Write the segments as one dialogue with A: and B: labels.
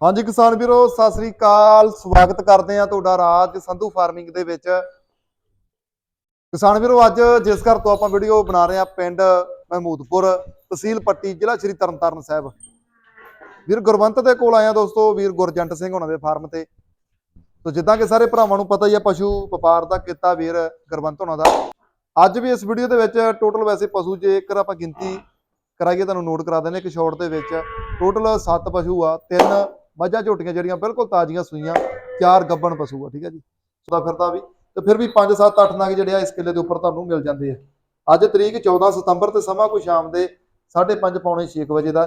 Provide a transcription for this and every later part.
A: ਹਾਂਜੀ ਕਿਸਾਨ ਵੀਰੋ, ਸਤਿ ਸ੍ਰੀ ਅਕਾਲ। ਸਵਾਗਤ ਕਰਦੇ ਆ ਤੁਹਾਡਾ ਰਾਜ ਸੰਧੂ ਫਾਰਮਿੰਗ ਦੇ ਵਿੱਚ। ਕਿਸਾਨ ਵੀਰੋ, ਅੱਜ ਜਿਸ ਘਰ ਤੋਂ ਆਪਾਂ ਵੀਡੀਓ ਬਣਾ ਰਹੇ ਆ ਪਿੰਡ ਮਹਿਮੂਦਪੁਰ, ਤਹਿਸੀਲ ਪੱਟੀ, ਜ਼ਿਲ੍ਹਾ ਸ਼੍ਰੀ ਤਰਨਤਾਰਨ ਸਾਹਿਬ। ਵੀਰ ਗੁਰਵੰਤ ਦੇ ਕੋਲ ਆਇਆ ਦੋਸਤੋ, ਵੀਰ ਗੁਰਜੰਟ ਸਿੰਘ ਉਹਨਾਂ ਦੇ ਫਾਰਮ ਤੇ। ਤੋ ਜਿੱਦਾਂ ਕਿ ਸਾਰੇ ਭਰਾਵਾਂ ਨੂੰ ਪਤਾ ਹੀ ਆ, ਪਸ਼ੂ ਵਪਾਰ ਦਾ ਕੀਤਾ ਵੀਰ ਗੁਰਵੰਤ ਉਹਨਾਂ ਦਾ। ਅੱਜ ਵੀ ਇਸ ਵੀਡੀਓ ਦੇ ਵਿੱਚ ਟੋਟਲ ਵੈਸੇ ਪਸ਼ੂ ਜੇਕਰ ਆਪਾਂ ਗਿਣਤੀ ਕਰਾਈਏ, ਤੁਹਾਨੂੰ ਨੋਟ ਕਰਾ ਦਿੰਦੇ ਇੱਕ ਸ਼ਾਰਟ ਦੇ ਵਿੱਚ। ਟੋਟਲ 7 ਪਸ਼ੂ ਆ, ਤਿੰਨ ਮੱਝਾਂ ਝੋਟੀਆਂ ਜਿਹੜੀਆਂ ਬਿਲਕੁਲ ਤਾਜ਼ੀਆਂ ਸੂਈਆਂ ਚਾਰ ਗੱਬਣ ਪਸ਼ੂ ਆ, ਠੀਕ ਹੈ ਜੀ? ਸਦਾ ਫਿਰਦਾ ਵੀ, ਤੇ ਫਿਰ ਵੀ 5 7 8 ਨਗ ਜਿਹੜੇ ਆ ਇਸ ਕਿੱਲੇ ਦੇ ਉੱਪਰ ਤੁਹਾਨੂੰ ਮਿਲ ਜਾਂਦੇ ਆ। ਅੱਜ ਤਰੀਕ 14 ਸਤੰਬਰ ਤੇ ਸਮਾਂ ਕੋਈ ਸ਼ਾਮ ਦੇ 5:30 ਪੌਣੇ 6 ਵਜੇ ਦਾ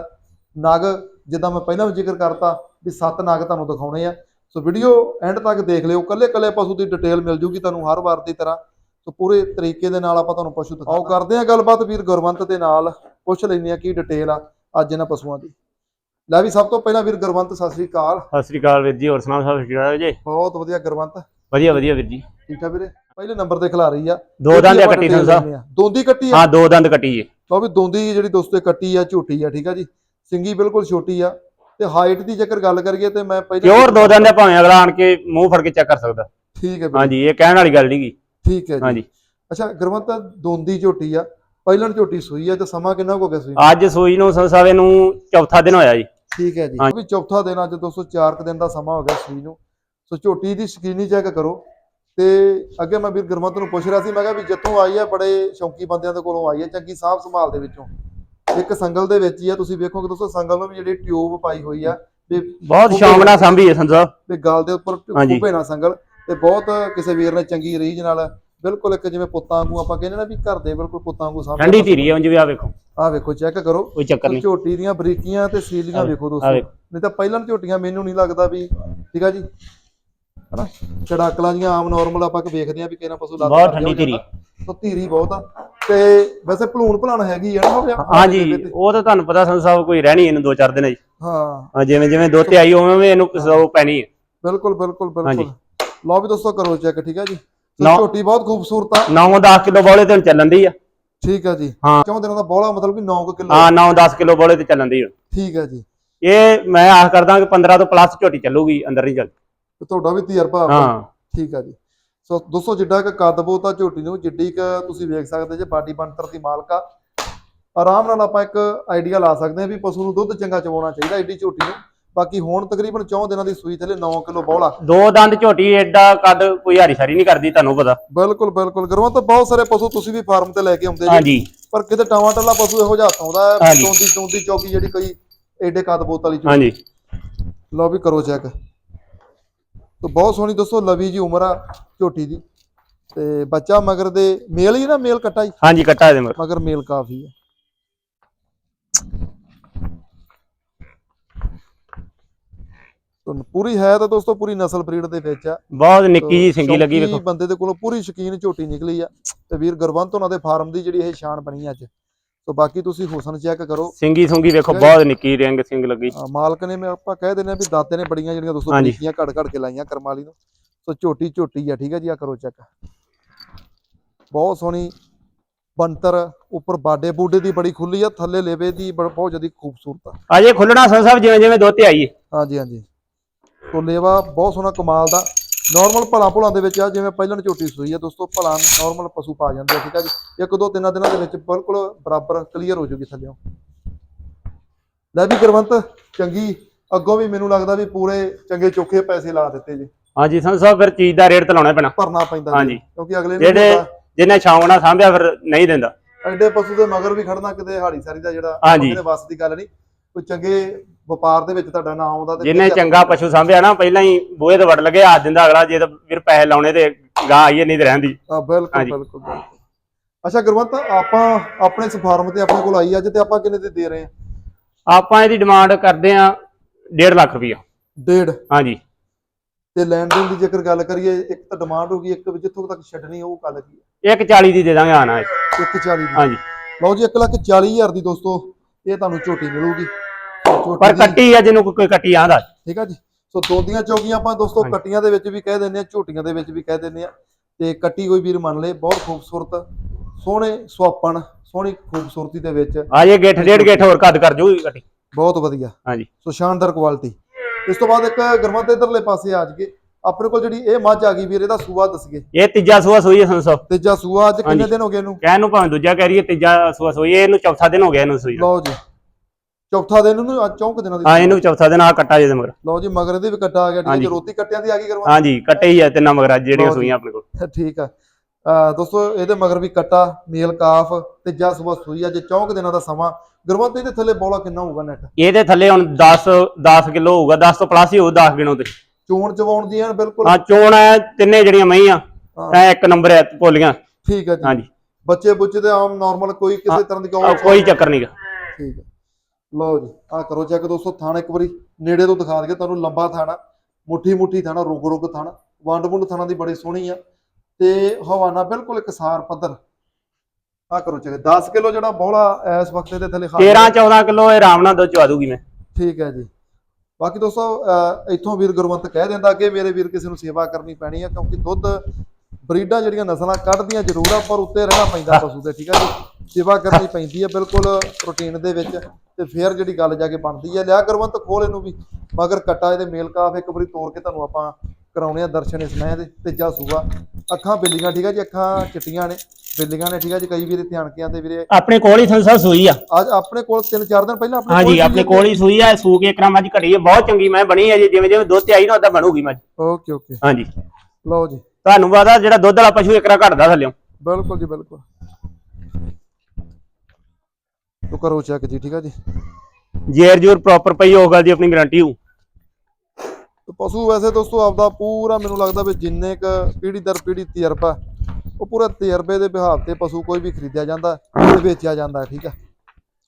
A: ਨਗ, ਜਿੱਦਾਂ ਮੈਂ ਪਹਿਲਾਂ ਵੀ ਜ਼ਿਕਰ ਕਰਤਾ ਵੀ ਸੱਤ ਨਗ ਤੁਹਾਨੂੰ ਦਿਖਾਉਣੇ ਆ। ਸੋ ਵੀਡੀਓ ਐਂਡ ਤੱਕ ਦੇਖ ਲਿਓ ਕੱਲੇ ਕੱਲੇ ਪਸ਼ੂ ਦੀ ਡਿਟੇਲ ਮਿਲ ਜੂਗੀ ਤੁਹਾਨੂੰ ਹਰ ਵਾਰ ਦੀ ਤਰ੍ਹਾਂ। ਸੋ ਪੂਰੇ ਤਰੀਕੇ ਦੇ ਨਾਲ ਆਪਾਂ ਤੁਹਾਨੂੰ ਪਸ਼ੂ ਦਿਖਾਓ ਕਰਦੇ ਆ ਗੱਲਬਾਤ ਵੀਰ ਗੁਰਵੰਤ ਦੇ ਨਾਲ, ਪੁੱਛ ਲੈਂਦੇ ਆ ਕੀ ਡਿਟੇਲ ਆ ਅੱਜ ਇਹਨਾਂ ਪਸ਼ੂਆਂ ਦੀ। ਲੈ ਵੀ ਸਭ ਤੋਂ ਪਹਿਲਾਂ ਵੀਰ ਗੁਰਵੰਤ ਸਤਿ ਸ੍ਰੀ ਅਕਾਲ।
B: ਸਤਿ ਸ੍ਰੀ ਅਕਾਲ ਵੀਰ ਜੀ ਹੋਰ ਸੁਣਾਓ ਸਭ ਠੀਕ ਠਾਕ ਜੀ?
A: ਬਹੁਤ ਵਧੀਆ ਗੁਰਵੰਤ।
B: ਵਧੀਆ ਵਧੀਆ ਵੀਰ ਜੀ।
A: ਠੀਕ ਠਾਕ ਵੀਰੇ? ਪਹਿਲੇ ਨੰਬਰ ਤੇ ਖਿਲਾ ਰਹੀ ਆ।
B: ਦੋ ਦੰਦ ਕੱਟੀ
A: ਲੈਂਦੇ ਆ। ਦੋਂਦੀ ਕੱਟੀ ਆ।
B: ਹਾਂ ਦੋ ਦੰਦ ਕੱਟੀ ਜੀ।
A: ਲਓ ਵੀ ਦੋਂਦੀ ਜਿਹੜੀ ਦੋਸਤੋ ਕੱਟੀ ਆ ਝੋਟੀ ਆ ਠੀਕ ਆ ਜੀ। ਸਿੰਗੀ ਬਿਲਕੁਲ ਛੋਟੀ ਆ। ਤੇ ਹਾਈਟ ਦੀ ਜੇਕਰ ਗੱਲ ਕਰੀਏ ਤੇ ਮੈਂ ਪਹਿਲੇ
B: ਪਿਓਰ ਦੋ ਦੰਦ ਆ ਭਾਵੇਂ ਅਗਲਾ ਆਣ ਕੇ ਮੂੰਹ ਫੜ ਕੇ ਚੈੱਕ ਕਰ ਸਕਦਾ।
A: ਠੀਕ ਹੈ ਵੀਰੇ।
B: ਹਾਂਜੀ ਇਹ ਕਹਿਣ ਵਾਲੀ ਗੱਲ ਨਹੀਂਗੀ
A: ਠੀਕ ਹੈ ਜੀ।
B: ਹਾਂਜੀ।
A: ਅੱਛਾ ਗੁਰਵੰਤ ਦੋਂਦੀ ਝੋਟੀ ਆ। ਪਹਿਲਾਂ ਝੋਟੀ ਸੂਈ ਆ ਤੇ ਸਮਾਂ ਕਿੰਨਾ ਹੋ ਗਿਆ ਸੂਈ
B: ਅੱਜ ਸੂਈ ਨੂੰ ਸੰਸਾਵੇ ਨੂੰ ਚੌਥਾ ਦਿਨ ਹੋਇਆ ਜੀ।
A: ਠੀਕ ਹੈ ਜੀ। ਵੀ ਚੌਥਾ ਦਿਨ ਅੱਜ ਦੋਸਤੋ 4 ਕੁ ਦਿਨ ਦਾ ਸਮਾਂ ਹੋ ਗਿਆ ਸੂਈ ਨੂੰ। ਸੋ ਝੋਟੀ ਦੀ ਸਕੀਨੀ ਚੈੱਕ ਕਰੋ। ਤੇ ਅੱਗੇ ਮੈਂ ਵੀਰ ਗੁਰਮਤ ਨੂੰ ਪੁੱਛ ਰਿਹਾ ਸੀ ਮੈਂ ਕਿਹਾ ਵੀ ਜਿੱਥੋਂ ਆਈ ਆ ਬੜੇ ਸ਼ੌਂਕੀ ਬੰਦਿਆਂ ਦੇ ਕੋਲੋਂ ਆਈ ਆ ਚੰਗੀ ਸਾਂਭ ਸੰਭਾਲ ਦੇ ਵਿੱਚੋਂ। ਇੱਕ ਸੰਗਲ ਦੇ ਵਿੱਚ ਹੀ ਆ ਤੁਸੀਂ ਵੇਖੋਗੇ ਦੋਸਤੋ ਸੰਗਲ ਨੂੰ ਵੀ ਜਿਹੜੀ ਟਿਊਬ ਪਾਈ ਹੋਈ ਆ ਵੀ
B: ਬਹੁਤ ਨਾਲ ਸਾਂਭੀ ਹੈ ਸੰਸਾ
A: ਵੀ ਗਲ ਦੇ ਉੱਪਰ
B: ਹਾਂਜੀ।
A: ਭੇਣਾ ਸੰਗਲ। ਤੇ ਬਹੁਤ ਕਿਸੇ ਵੀਰ ਨੇ ਚੰਗੀ ਰੀਝ ਨਾਲ ਬਿਲਕੁਲ ਇੱਕ ਜਿਵੇਂ ਪੁੱਤਾਂ ਵਾਂਗੂ ਆਪਾਂ ਕਹਿੰਦੇ ਨਾ ਵੀ ਘਰ ਦੇ ਬਿਲਕੁਲ ਪੁੱਤਾਂ ਵਾਂਗੂ ਸਾਂਭਿਆ
B: ਠੰਡੀ ਧੀਰੀ ਆ ਉਂਝ ਵੀ ਆ ਵੇਖੋ।
A: ਆ ਵੇਖੋ ਚੈੱਕ ਕਰੋ।
B: ਕੋਈ ਚੱਕਰ ਨਹੀਂ।
A: ਝੋਟੀ ਦੀਆਂ ਬਰੀਕੀਆਂ ਤੇ ਸੀਲੀਆਂ ਵੇਖੋ ਦੋਸਤੋ। ਨਹੀਂ ਤਾਂ ਪਹਿਲਾਂ ਝੋਟੀਆਂ ਮੈਨੂੰ ਨਹੀਂ ਲੱਗਦਾ ਵੀ ਠੀਕ ਆ ਜੀ? ਹਨਾ? ਚੜਾਕਲਾਂ ਦੀਆਂ ਆਮ ਨਾਰਮਲ ਆਪਾਂ ਕਿ ਵੇਖਦੇ ਆ ਵੀ ਕਿਹਨਾਂ ਪਸ਼ੂ ਲੱਤ
B: ਬਹੁਤ ਠੰਡੀ। ਧੀਰੀ।
A: ਤਾਂ ਧੀਰੀ ਬਹੁਤ ਆ। ਤੇ ਵੈਸੇ ਭਲੂਣ ਭਲਾਣ ਹੈਗੀ ਆ ਨਾ
B: ਹਾਂਜੀ। ਉਹ ਤਾਂ ਤੁਹਾਨੂੰ ਪਤਾ ਸੰਸਾ ਕੋਈ ਰਹਿਣੀ ਇਹਨੂੰ ਦੋ ਚਾਰ ਦਿਨ ਜੀ।
A: ਹਾਂ।
B: ਜਿਵੇਂ ਜਿਵੇਂ ਦੋਤੇ ਆਈ ਉਵੇਂ ਇਹਨੂੰ ਸੌ ਪੈਣੀ ਹੈ।
A: ਬਿਲਕੁਲ ਬਿਲਕੁਲ। ਬਿਲਕੁਲ। ਲਓ ਵੀ ਦੋਸਤੋ ਕਰੋ ਚੈੱਕ ਠੀਕ ਆ ਜੀ? ਤੇ
B: ਨੌ-
A: ਝੋਟੀ ਬਹੁਤ ਖੂਬਸੂਰਤ ਆ।
B: 9-10 ਕਿਲੋ ਬੋਲੇ ਤੇ ਹੁਣ ਚੱਲਣ ਦੀ ਆ।
A: ਠੀਕ ਆ ਜੀ।
B: ਹਾਂ।
A: ਕਿਉਂ ਦਿਨਾਂ ਦਾ ਬੋਲਾ ਮਤਲਬ ਕਿ 9 ਕਿਲੋ।
B: ਹਾਂ 9-10 ਕਿਲੋ ਬੋਲੇ ਤੇ ਚੱਲਣ ਦੀ ਹੁਣ
A: ਠੀਕ ਆ ਜੀ।
B: ਇਹ ਮੈਂ ਆਸ ਕਰਦਾ ਕਿ 15 ਤੋਂ ਪਲੱਸ ਝੋਟੀ ਚੱਲੂਗੀ ਅੰਦਰ ਨਹੀਂ ਚੱਲ।
A: ਤੇ ਤੁਹਾਡਾ ਵੀ ਤਜਰਬਾ ਆ।
B: ਹਾਂ।
A: ਠੀਕ ਆ ਜੀ। ਸੋ ਦੋਸਤੋ ਜਿੱਡਾ ਕਿ ਕੱਦ ਬੋਤਾ ਝੋਟੀ ਨੂੰ ਜਿੱਡੀ ਕ ਤੁਸੀਂ ਵੇਖ ਸਕਦੇ ਜੇ ਬਾਡੀ ਬਣਤਰ ਦੀ ਮਾਲਕ ਆਰਾਮ ਨਾਲ ਆਪਾਂ ਇੱਕ ਆਈਡੀਆ ਲਾ ਸਕਦੇ ਹਾਂ ਵੀ ਪਸ਼ੂ ਨੂੰ ਦੁੱਧ ਚੰਗਾ ਚਵਾਉਣਾ ਚਾਹੀਦਾ ਏਡੀ ਝੋਟੀ ਨੂੰ। ਬਾਕੀ ਹੁਣ ਤਕਰੀਬਨ 4 ਦਿਨਾਂ ਦੀ ਸੂਈ ਥੱਲੇ 9 ਕਿਲੋ ਬੋਲਾ।
B: ਦੋ ਦੰਦ ਝੋਟੀ ਐਡਾ ਕੱਦ ਕੋਈ ਹਾਰੀ ਸਾਰੀ ਨਹੀਂ ਕਰਦੀ ਤੁਹਾਨੂੰ ਪਤਾ।
A: ਬਿਲਕੁਲ ਬਿਲਕੁਲ। ਗਰਮਾ ਤਾਂ ਬਹੁਤ ਸਾਰੇ ਪਸ਼ੂ ਤੁਸੀਂ ਵੀ ਫਾਰਮ ਤੇ ਲੈ ਕੇ ਆਉਂਦੇ ਜੀ।
B: ਹਾਂਜੀ।
A: ਪਰ ਕਿਤੇ ਟਾਵਾਂ ਟੱਲਾ ਪਸ਼ੂ ਇਹੋ ਜਿਹਾ ਹੱਥ ਆਉਂਦਾ ਹੈ। ਚੌਂਦੀ ਚੌਂਦੀ ਚੌਕੀ ਜਿਹੜੀ ਕੋਈ ਏਡੇ ਕੱਦ ਬੋਤ ਵਾਲੀ
B: ਹਾਂਜੀ।
A: ਲਓ ਵੀ ਕਰੋ ਚੈੱਕ। ਤਾਂ ਬਹੁਤ ਸੋਹਣੀ ਦੋਸਤੋ ਲਵੀ ਜੀ ਉਮਰ ਆ ਝੋਟੀ ਦੀ। ਤੇ ਬੱਚਾ ਮਗਰ ਦੇ ਮੇਲ ਹੀ ਨਾ ਮੇਲ ਕੱਟਾ ਹੀ?
B: ਹਾਂਜੀ ਕੱਟਾ ਇਹਦੇ ਮਗਰ।
A: ਮਗਰ ਮੇਲ ਕਾਫੀ ਹੈ ਪੂਰੀ ਹੈ ਤਾਂ ਦੋਸਤੋ ਪੂਰੀ ਨਸਲ ਬਰੀਡ ਦੇ ਵਿੱਚ ਆ।
B: ਬਹੁਤ ਨਿੱਕੀ ਜੀ ਸਿੰਗੀ ਲੱਗੀ ਵੇਖੋ।
A: ਬੰਦੇ ਦੇ ਕੋਲੋਂ ਪੂਰੀ ਸ਼ਕੀਨ ਝੋਟੀ ਨਿਕਲੀ ਆ ਤੇ ਵੀਰ ਗੁਰਵੰਤ ਉਹਨਾਂ ਦੇ ਫਾਰਮ ਦੀ ਜਿਹੜੀ ਇਹ ਸ਼ਾਨ ਬਣੀ ਅੱਜ। ਸੋ ਬਾਕੀ ਤੁਸੀਂ ਹੁਸਨ ਚੈੱਕ ਕਰੋ।
B: ਸਿੰਗੀ ਸੁੰਗੀ ਵੇਖੋ ਬਹੁਤ ਨਿੱਕੀ ਰਿੰਗ ਸਿੰਘ ਲੱਗੀ।
A: ਮਾਲਕ ਨੇ ਮੈਂ ਆਪਾਂ ਕਹਿ ਦਿੰਦੇ ਆ ਵੀ ਦਾਤੇ ਨੇ ਬੜੀਆਂ ਜਿਹੜੀਆਂ ਦੋਸਤੋ। ਬਰੀਕੀਆਂ ਘੜ ਘੜ ਕੇ ਲਾਈਆਂ ਕਰਮਾਲੀ ਨੂੰ। ਸੋ ਝੋਟੀ ਝੋਟੀ ਆ ਠੀਕ ਆ ਜੀ ਆ ਕਰੋ ਚੈੱਕ। ਬਹੁਤ ਸੋਹਣੀ ਬੰਤਰ ਉੱਪਰ ਬਾਡੇ ਬੂਡੇ ਦੀ ਬੜੀ ਖੁੱਲੀ ਆ ਥੱਲੇ ਲੇਵੇ ਦੀ ਬਹੁਤ ਜ਼ਿਆਦਾ ਖੂਬਸੂਰਤ ਆ।
B: ਅਜੇ ਖੁੱਲਣਾ ਸੰ ਸਾਹਿਬ ਜਿਵੇਂ ਜਿਵੇਂ ਦੋਤੇ ਆਈ ਹੈ
A: ਹਾਂਜੀ ਹਾਂਜੀ। ਸੋ ਲੇਵਾ ਬਹੁਤ ਸੋਹਣਾ ਕਮਾਲ ਦਾ। ਨਾਰਮਲ ਭਲਾ ਭੁਲਾਂ ਦੇ ਵਿੱਚ ਆ ਜਿਵੇਂ ਪਹਿਲਾਂ ਝੋਟੀ ਸੂਈ ਆ ਦੋਸਤੋ ਭਲਾ ਨਾਰਮਲ ਪਸ਼ੂ ਪਾ ਜਾਂਦੇ ਆ ਠੀਕ ਆ ਜੀ? ਇੱਕ ਦੋ ਤਿੰਨਾਂ ਦਿਨਾਂ ਦੇ ਵਿੱਚ ਬਿਲਕੁਲ ਬਰਾਬਰ ਕਲੀਅਰ ਹੋ ਜੂਗੀ ਥੱਲਿਓਂ। ਲੈ ਵੀ ਗੁਰਵੰਤ ਚੰਗੀ। ਅੱਗੋਂ ਵੀ ਮੈਨੂੰ ਲੱਗਦਾ ਵੀ ਪੂਰੇ ਚੰਗੇ ਚੋਖੇ ਪੈਸੇ ਲਾ ਦਿੱਤੇ ਜੀ।
B: ਹਾਂਜੀ ਸੰਤ ਸਾਹਿਬ ਫਿਰ ਚੀਜ਼ ਦਾ ਰੇਟ ਤਾਂ ਲਾਉਣਾ ਪੈਣਾ।
A: ਭਰਨਾ ਪੈਂਦਾ ਜੀ,
B: ਹਾਂਜੀ।
A: ਕਿਉਂਕਿ ਅਗਲੇ ਨੂੰ
B: ਜਿਹੜੇ-
A: ਪਤਾ,
B: ਜਿਹਨੇ ਨਾਲ ਸਾਂਭਿਆ ਫਿਰ ਨਹੀਂ ਦਿੰਦਾ।
A: ਐਡੇ ਪਸ਼ੂ ਦੇ ਮਗਰ ਵੀ ਖੜਨਾ ਕਿਤੇ ਹਾੜੀ ਸਾਰੀ ਦਾ ਜਿਹੜਾ
B: ਹਾਂਜੀ।
A: ਉਹਦੇ ਵੱਸ ਦੀ ਗੱਲ ਨਹੀਂ। ਕੋਈ ਚੰਗੇ ਵਪਾਰ ਦੇ ਵਿੱਚ ਤੁਹਾਡਾ ਨਾਮ ਆਉਂਦਾ ਤੇ
B: ਜਿਹਨੇ ਚੰਗਾ ਪਸ਼ੂ ਸਾਂਭਿਆ ਨਾ ਪਹਿਲਾਂ ਹੀ ਬੂਹੇ ਤੇ ਵੜ ਲਗੇ ਆ ਦਿੰਦਾ ਅਗਲਾ ਜੇ ਤਾਂ ਫਿਰ ਪੈਸੇ ਲਾਉਣੇ ਤੇ ਗਾਂ ਆਈਏ ਨਹੀਂ ਤੇ ਰਹਿੰਦੀ।
A: ਹਾਂ ਬਿਲਕੁਲ
B: ਹਾਂਜੀ।
A: ਬਿਲਕੁਲ ਬਿਲਕੁਲ। ਅੱਛਾ ਗੁਰਵੰਤ ਆਪਾਂ ਆਪਣੇ ਇਸ ਫਾਰਮ ਤੇ ਆਪਣੇ ਕੋਲ ਆਈ ਅੱਜ ਤੇ ਆਪਾਂ ਕਿੰਨੇ ਦੇ ਦੇ ਰਹੇ ਹਾਂ
B: ਆਪਾਂ ਇਹਦੀ ਡਿਮਾਂਡ ਕਰਦੇ ਆ 1.5 ਲੱਖ ਰੁਪਈਆ।
A: ਡੇਢ?
B: ਹਾਂਜੀ।
A: ਤੇ ਲੈਣ ਦੇਣ ਦੀ ਜੇਕਰ ਗੱਲ ਕਰੀਏ ਇੱਕ ਤਾਂ ਡਿਮਾਂਡ ਹੋ ਗਈ ਇੱਕ ਵੀ ਜਿੱਥੋਂ ਤੱਕ ਛੱਡਣੀ ਉਹ ਗੱਲ ਕੀ ਹੈ
B: 140 ਦੀ ਦੇ ਦਾਂਗੇ ਆਣਾ
A: 140 ਦੀ।
B: ਹਾਂਜੀ।
A: ਲਓ ਜੀ 1 ਲੱਖ 40 ਹਜ਼ਾਰ ਦੀ ਦੋਸਤੋ ਇਹ ਤੁਹਾਨੂੰ ਝੋਟੀ ਮਿਲੂਗੀ।
B: ਪਰ ਕੱਟੀ ਆ ਜਿਹਨੂੰ ਕੋਈ ਕੱਟੀ ਆਂਦਾ।
A: ਠੀਕ ਆ ਜੀ? ਸੋ ਦੋਂਦੀਆਂ ਚੌਕੀਆਂ ਆਪਾਂ ਦੋਸਤੋ। ਕੱਟੀਆਂ ਦੇ ਵਿੱਚ ਵੀ ਕਹਿ ਦਿੰਦੇ ਆ ਝੋਟੀਆਂ ਦੇ ਵਿੱਚ ਵੀ ਕਹਿ ਦਿੰਦੇ ਆ ਤੇ ਕੱਟੀ ਕੋਈ ਵੀਰ ਮੰਨ ਲੇ ਬਹੁਤ ਖੂਬਸੂਰਤ ਸੋਹਣੇ ਸੁਆਪਣ ਸੋਹਣੀ ਖੂਬਸੂਰਤੀ ਦੇ ਵਿੱਚ।
B: ਆ ਜੇ ਗਿੱਠ ਡੇਢ ਗਿੱਠ ਹੋਰ ਕੱਦ ਕਰ ਜੂਗੀ ਕੱਟੀ।
A: ਬਹੁਤ ਵਧੀਆ।
B: ਹਾਂਜੀ।
A: ਸੋ ਸ਼ਾਨਦਾਰ ਕੁਆਲਿਟੀ। ਇਸ ਤੋਂ ਬਾਅਦ ਇੱਕ ਗਰਮਤ ਇਧਰਲੇ ਪਾਸੇ ਆ ਜਗੇ ਆਪਣੇ ਕੋਲ ਜਿਹੜੀ ਇਹ ਮੱਝ ਆ ਗਈ ਵੀਰ ਇਹਦਾ ਸੂਆ ਦੱਸਗੇ
B: ਇਹ ਤੀਜਾ ਸੂਆ ਸੂਈ ਹੈ ਸੰਸੋ।
A: ਤੀਜਾ ਸੂਆ ਅੱਜ ਕਿੰਨੇ। ਦਿਨ ਹੋ ਗਏ ਇਹਨੂੰ?
B: ਕਹਿਣ ਨੂੰ ਭਾਵੇਂ ਦੂਜਾ ਕਹਿ ਰਹੀਏ ਤੀਜਾ ਸੂਆ ਸੂਈ ਇਹਨੂੰ ਚੌਥਾ ਦਿਨ ਹੋ ਗਿਆ ਇਹਨੂੰ ਸੂਈ।
A: ਲਓ ਜੀ। ਚੌਥਾ ਦਿਨ ਅੱਜ ਚੌਂਕ ਦਿਨਾਂ ਦੀ
B: ਹਾਂ ਇਹਨੂੰ ਚੌਥਾ ਦਿਨ ਆ ਕੱਟਾ ਜੇ ਮਗਰ।
A: ਲਓ ਜੀ ਮਗਰ ਇਹਦੇ ਵੀ ਕੱਟਾ ਆ ਗਿਆ ਠੀਕ ਹੈ ਜੀ। ਰੋਟੀ ਕੱਟਿਆਂ ਦੀ ਆ ਗਈ ਗਰਮਤ
B: ਹਾਂਜੀ ਕੱਟੇ ਹੀ ਆ ਤਿੰਨਾਂ ਮਗਰ ਜਿਹੜੀਆਂ
A: ਜੀ।
B: ਸੂਈਆਂ ਆਪਣੇ ਕੋਲ।
A: ਠੀਕ ਆ। ਦੋਸਤੋ ਇਹਦੇ ਮਗਰ ਵੀ ਕੱਟਾ ਮੇਲ ਕਾਫ ਤੀਜਾ ਸੂਆ ਸੂਈ ਅੱਜ ਚੌਂਕ ਦਿਨਾਂ ਦਾ ਸਮਾਂ। ਗਰਮਤ ਇਹਦੇ ਥੱਲੇ ਬੋਲਾ ਕਿੰਨਾ ਹੋਊਗਾ ਨੈਟ
B: ਇਹਦੇ ਥੱਲੇ ਹੁਣ 10 10 ਕਿਲੋ ਹੋਊਗਾ 10 ਤੋਂ ਪਲੱਸ ਹੀ ਹੋਊ 10 ਗਿਣੋ ਤੇ।
A: ਚੋਣ ਚਵਾਉਣ ਦੀ ਐਨ ਬਿਲਕੁਲ।
B: ਹਾਂ ਚੋਣ ਹੈ ਤਿੰਨੇ ਜਿਹੜੀਆਂ ਮਈਆਂ ਐ ਇੱਕ ਨੰਬਰ ਹੈ ਪੋਲੀਆਂ
A: ਠੀਕ ਹੈ ਜੀ।
B: ਹਾਂਜੀ।
A: ਬੱਚੇ ਬੁੱਚੇ ਤੇ ਆਮ ਨਾਰਮਲ ਕੋਈ ਕਿਸੇ ਤਰ੍ਹਾਂ ਦੀ
B: ਕੋਈ ਚੱਕਰ ਨਹੀਂਗਾ
A: ਠੀਕ ਹੈ ਲਓ ਜੀ ਆ ਕਰੋ ਚੈੱਕ ਦੋਸਤੋ ਥਾਣਾ ਇੱਕ ਵਾਰੀ ਨੇੜੇ ਤੋਂ ਦਿਖਾ ਦਈਏ ਤੁਹਾਨੂੰ ਲੰਬਾ ਥਾਣਾ ਮੁੱਠੀ ਮੁੱਠੀ ਥਾਣਾ ਰੁਗ ਰੁਗ ਥਾਣਾ ਵੰਡ ਵੁੰਡ ਥਾਣਾ ਦੀ ਬੜੀ ਸੋਹਣੀ ਆ ਤੇ ਹਵਾਨਾ ਬਿਲਕੁਲ ਇਕਸਾਰ ਪੱਧਰ। ਆ ਕਰੋ ਚੈੱਕ 10 ਕਿਲੋ ਜਿਹੜਾ ਬੋਲਾ ਇਸ ਵਕਤ ਇਹਦੇ ਥੱਲੇ ਹਾਜ਼ਰ
B: 13 14 ਕਿਲੋ ਇਹ ਆਰਾਮ ਨਾਲ ਦੁੱਧ ਚਵਾ ਦੂਗੀ ਮੈਂ।
A: ਠੀਕ ਹੈ ਜੀ। ਬਾਕੀ ਦੋਸਤੋ ਇੱਥੋਂ ਵੀਰ ਗੁਰਵੰਤ ਕਹਿ ਦਿੰਦਾ ਕਿ ਮੇਰੇ ਵੀਰ ਕਿਸੇ ਨੂੰ ਸੇਵਾ ਕਰਨੀ ਪੈਣੀ ਆ ਕਿਉਂਕਿ ਦੁੱਧ ਬਰੀਡਾਂ ਜਿਹੜੀਆਂ ਨਸਲਾਂ ਕੱਢਦੀਆਂ ਜ਼ਰੂਰ ਆ ਪਰ ਉੱਤੇ ਰਹਿਣਾ ਪੈਂਦਾ ਪਸ਼ੂ ਦੇ ਠੀਕ ਆ ਜੀ। ਸੇਵਾ ਕਰਨੀ ਪੈਂਦੀ ਆ ਬਿਲਕੁਲ ਰੁਟੀਨ ਦੇ ਵਿੱਚ। ਤੇ ਫੇਰ ਜਿਹੜੀ ਗੱਲ ਜਾ ਕੇ ਬਣਦੀ ਆ ਲਿਆ ਗੁਰਵੰਤ ਖੋਲ ਇਹਨੂੰ ਵੀ। ਮਗਰ ਕੱਟਾ ਇਹਦੇ ਮੇਲ ਕਾਫ ਇੱਕ ਵਾਰੀ ਤੋੜ ਕੇ ਤੁਹਾਨੂੰ ਆਪਾਂ ਕਰਾਉਣੇ ਆ ਦਰਸ਼ਨ ਇਸ ਮੈਂ ਦੇ ਤੀਜਾ ਸੂਆ। ਅੱਖਾਂ ਬਿੱਲੀਆਂ ਠੀਕ ਆ ਜੀ? ਅੱਖਾਂ ਚਿੱਟੀਆਂ ਨੇ ਬਿੱਲੀਆਂ ਨੇ ਠੀਕ ਆ ਜੀ? ਕਈ ਵੀਰੇ ਧਿਆਨ ਕੇ ਆਂਦੇ ਵੀਰੇ
B: ਆਪਣੇ ਕੋਲ ਹੀ ਸੰਸਾ ਸੂਈ ਆ।
A: ਅੱਜ ਆਪਣੇ ਕੋਲ 3-4 ਦਿਨ ਪਹਿਲਾਂ ਆਪਣੇ
B: ਹਾਂਜੀ ਆਪਣੇ ਕੋਲ ਹੀ ਸੂਈ ਆ ਸੂ ਕੇ ਇੱਕ ਮੱਝ ਘੜੀ ਹੈ ਬਹੁਤ ਚੰਗੀ ਮੈਂ ਬਣੀ ਹੈ ਜੀ ਜਿਵੇਂ ਜਿਵੇਂ ਦੁੱਧ ਆਈ ਨਾ ਉਦਾਂ ਬਣੂਗੀ ਮੱਝ।
A: Okay okay.
B: ਹਾਂਜੀ।
A: ਲਓ ਜੀ।
B: ਤੁਹਾਨੂੰ ਪਤਾ ਜਿਹੜਾ ਦੁੱਧ ਵਾਲਾ ਪਸ਼ੂ ਇੱਕ ਰਾ ਘਟਦਾ ਥੱਲਿਓ।
A: ਬਿਲਕੁਲ ਜੀ ਬਿਲਕੁਲ। ਤੋ ਕਰੋ ਚੈੱਕ ਜੀ ਠੀਕ ਆ ਜੀ?
B: ਜੇਰ ਜੂਰ ਪ੍ਰੋਪਰ ਪਈ ਹੋਊਗਾ ਜੀ ਆਪਣੀ ਗਾਰੰਟੀ ਹੋਊ
A: ਤੇ ਪਸ਼ੂ ਵੈਸੇ ਦੋਸਤੋ ਆਪਦਾ ਪੂਰਾ ਮੈਨੂੰ ਲੱਗਦਾ ਵੀ ਜਿੰਨੇ ਕ ਪੀੜੀ ਦਰ ਪੀੜੀ ਤਜਰਬਾ ਉਹ ਪੂਰਾ ਤਜਰਬੇ ਦੇ ਬਿਹਾਵ ਤੇ ਪਸ਼ੂ ਕੋਈ ਵੀ ਖਰੀਦਿਆ ਜਾਂਦਾ ਤੇ ਵੇਚਿਆ ਜਾਂਦਾ ਠੀਕ ਆ?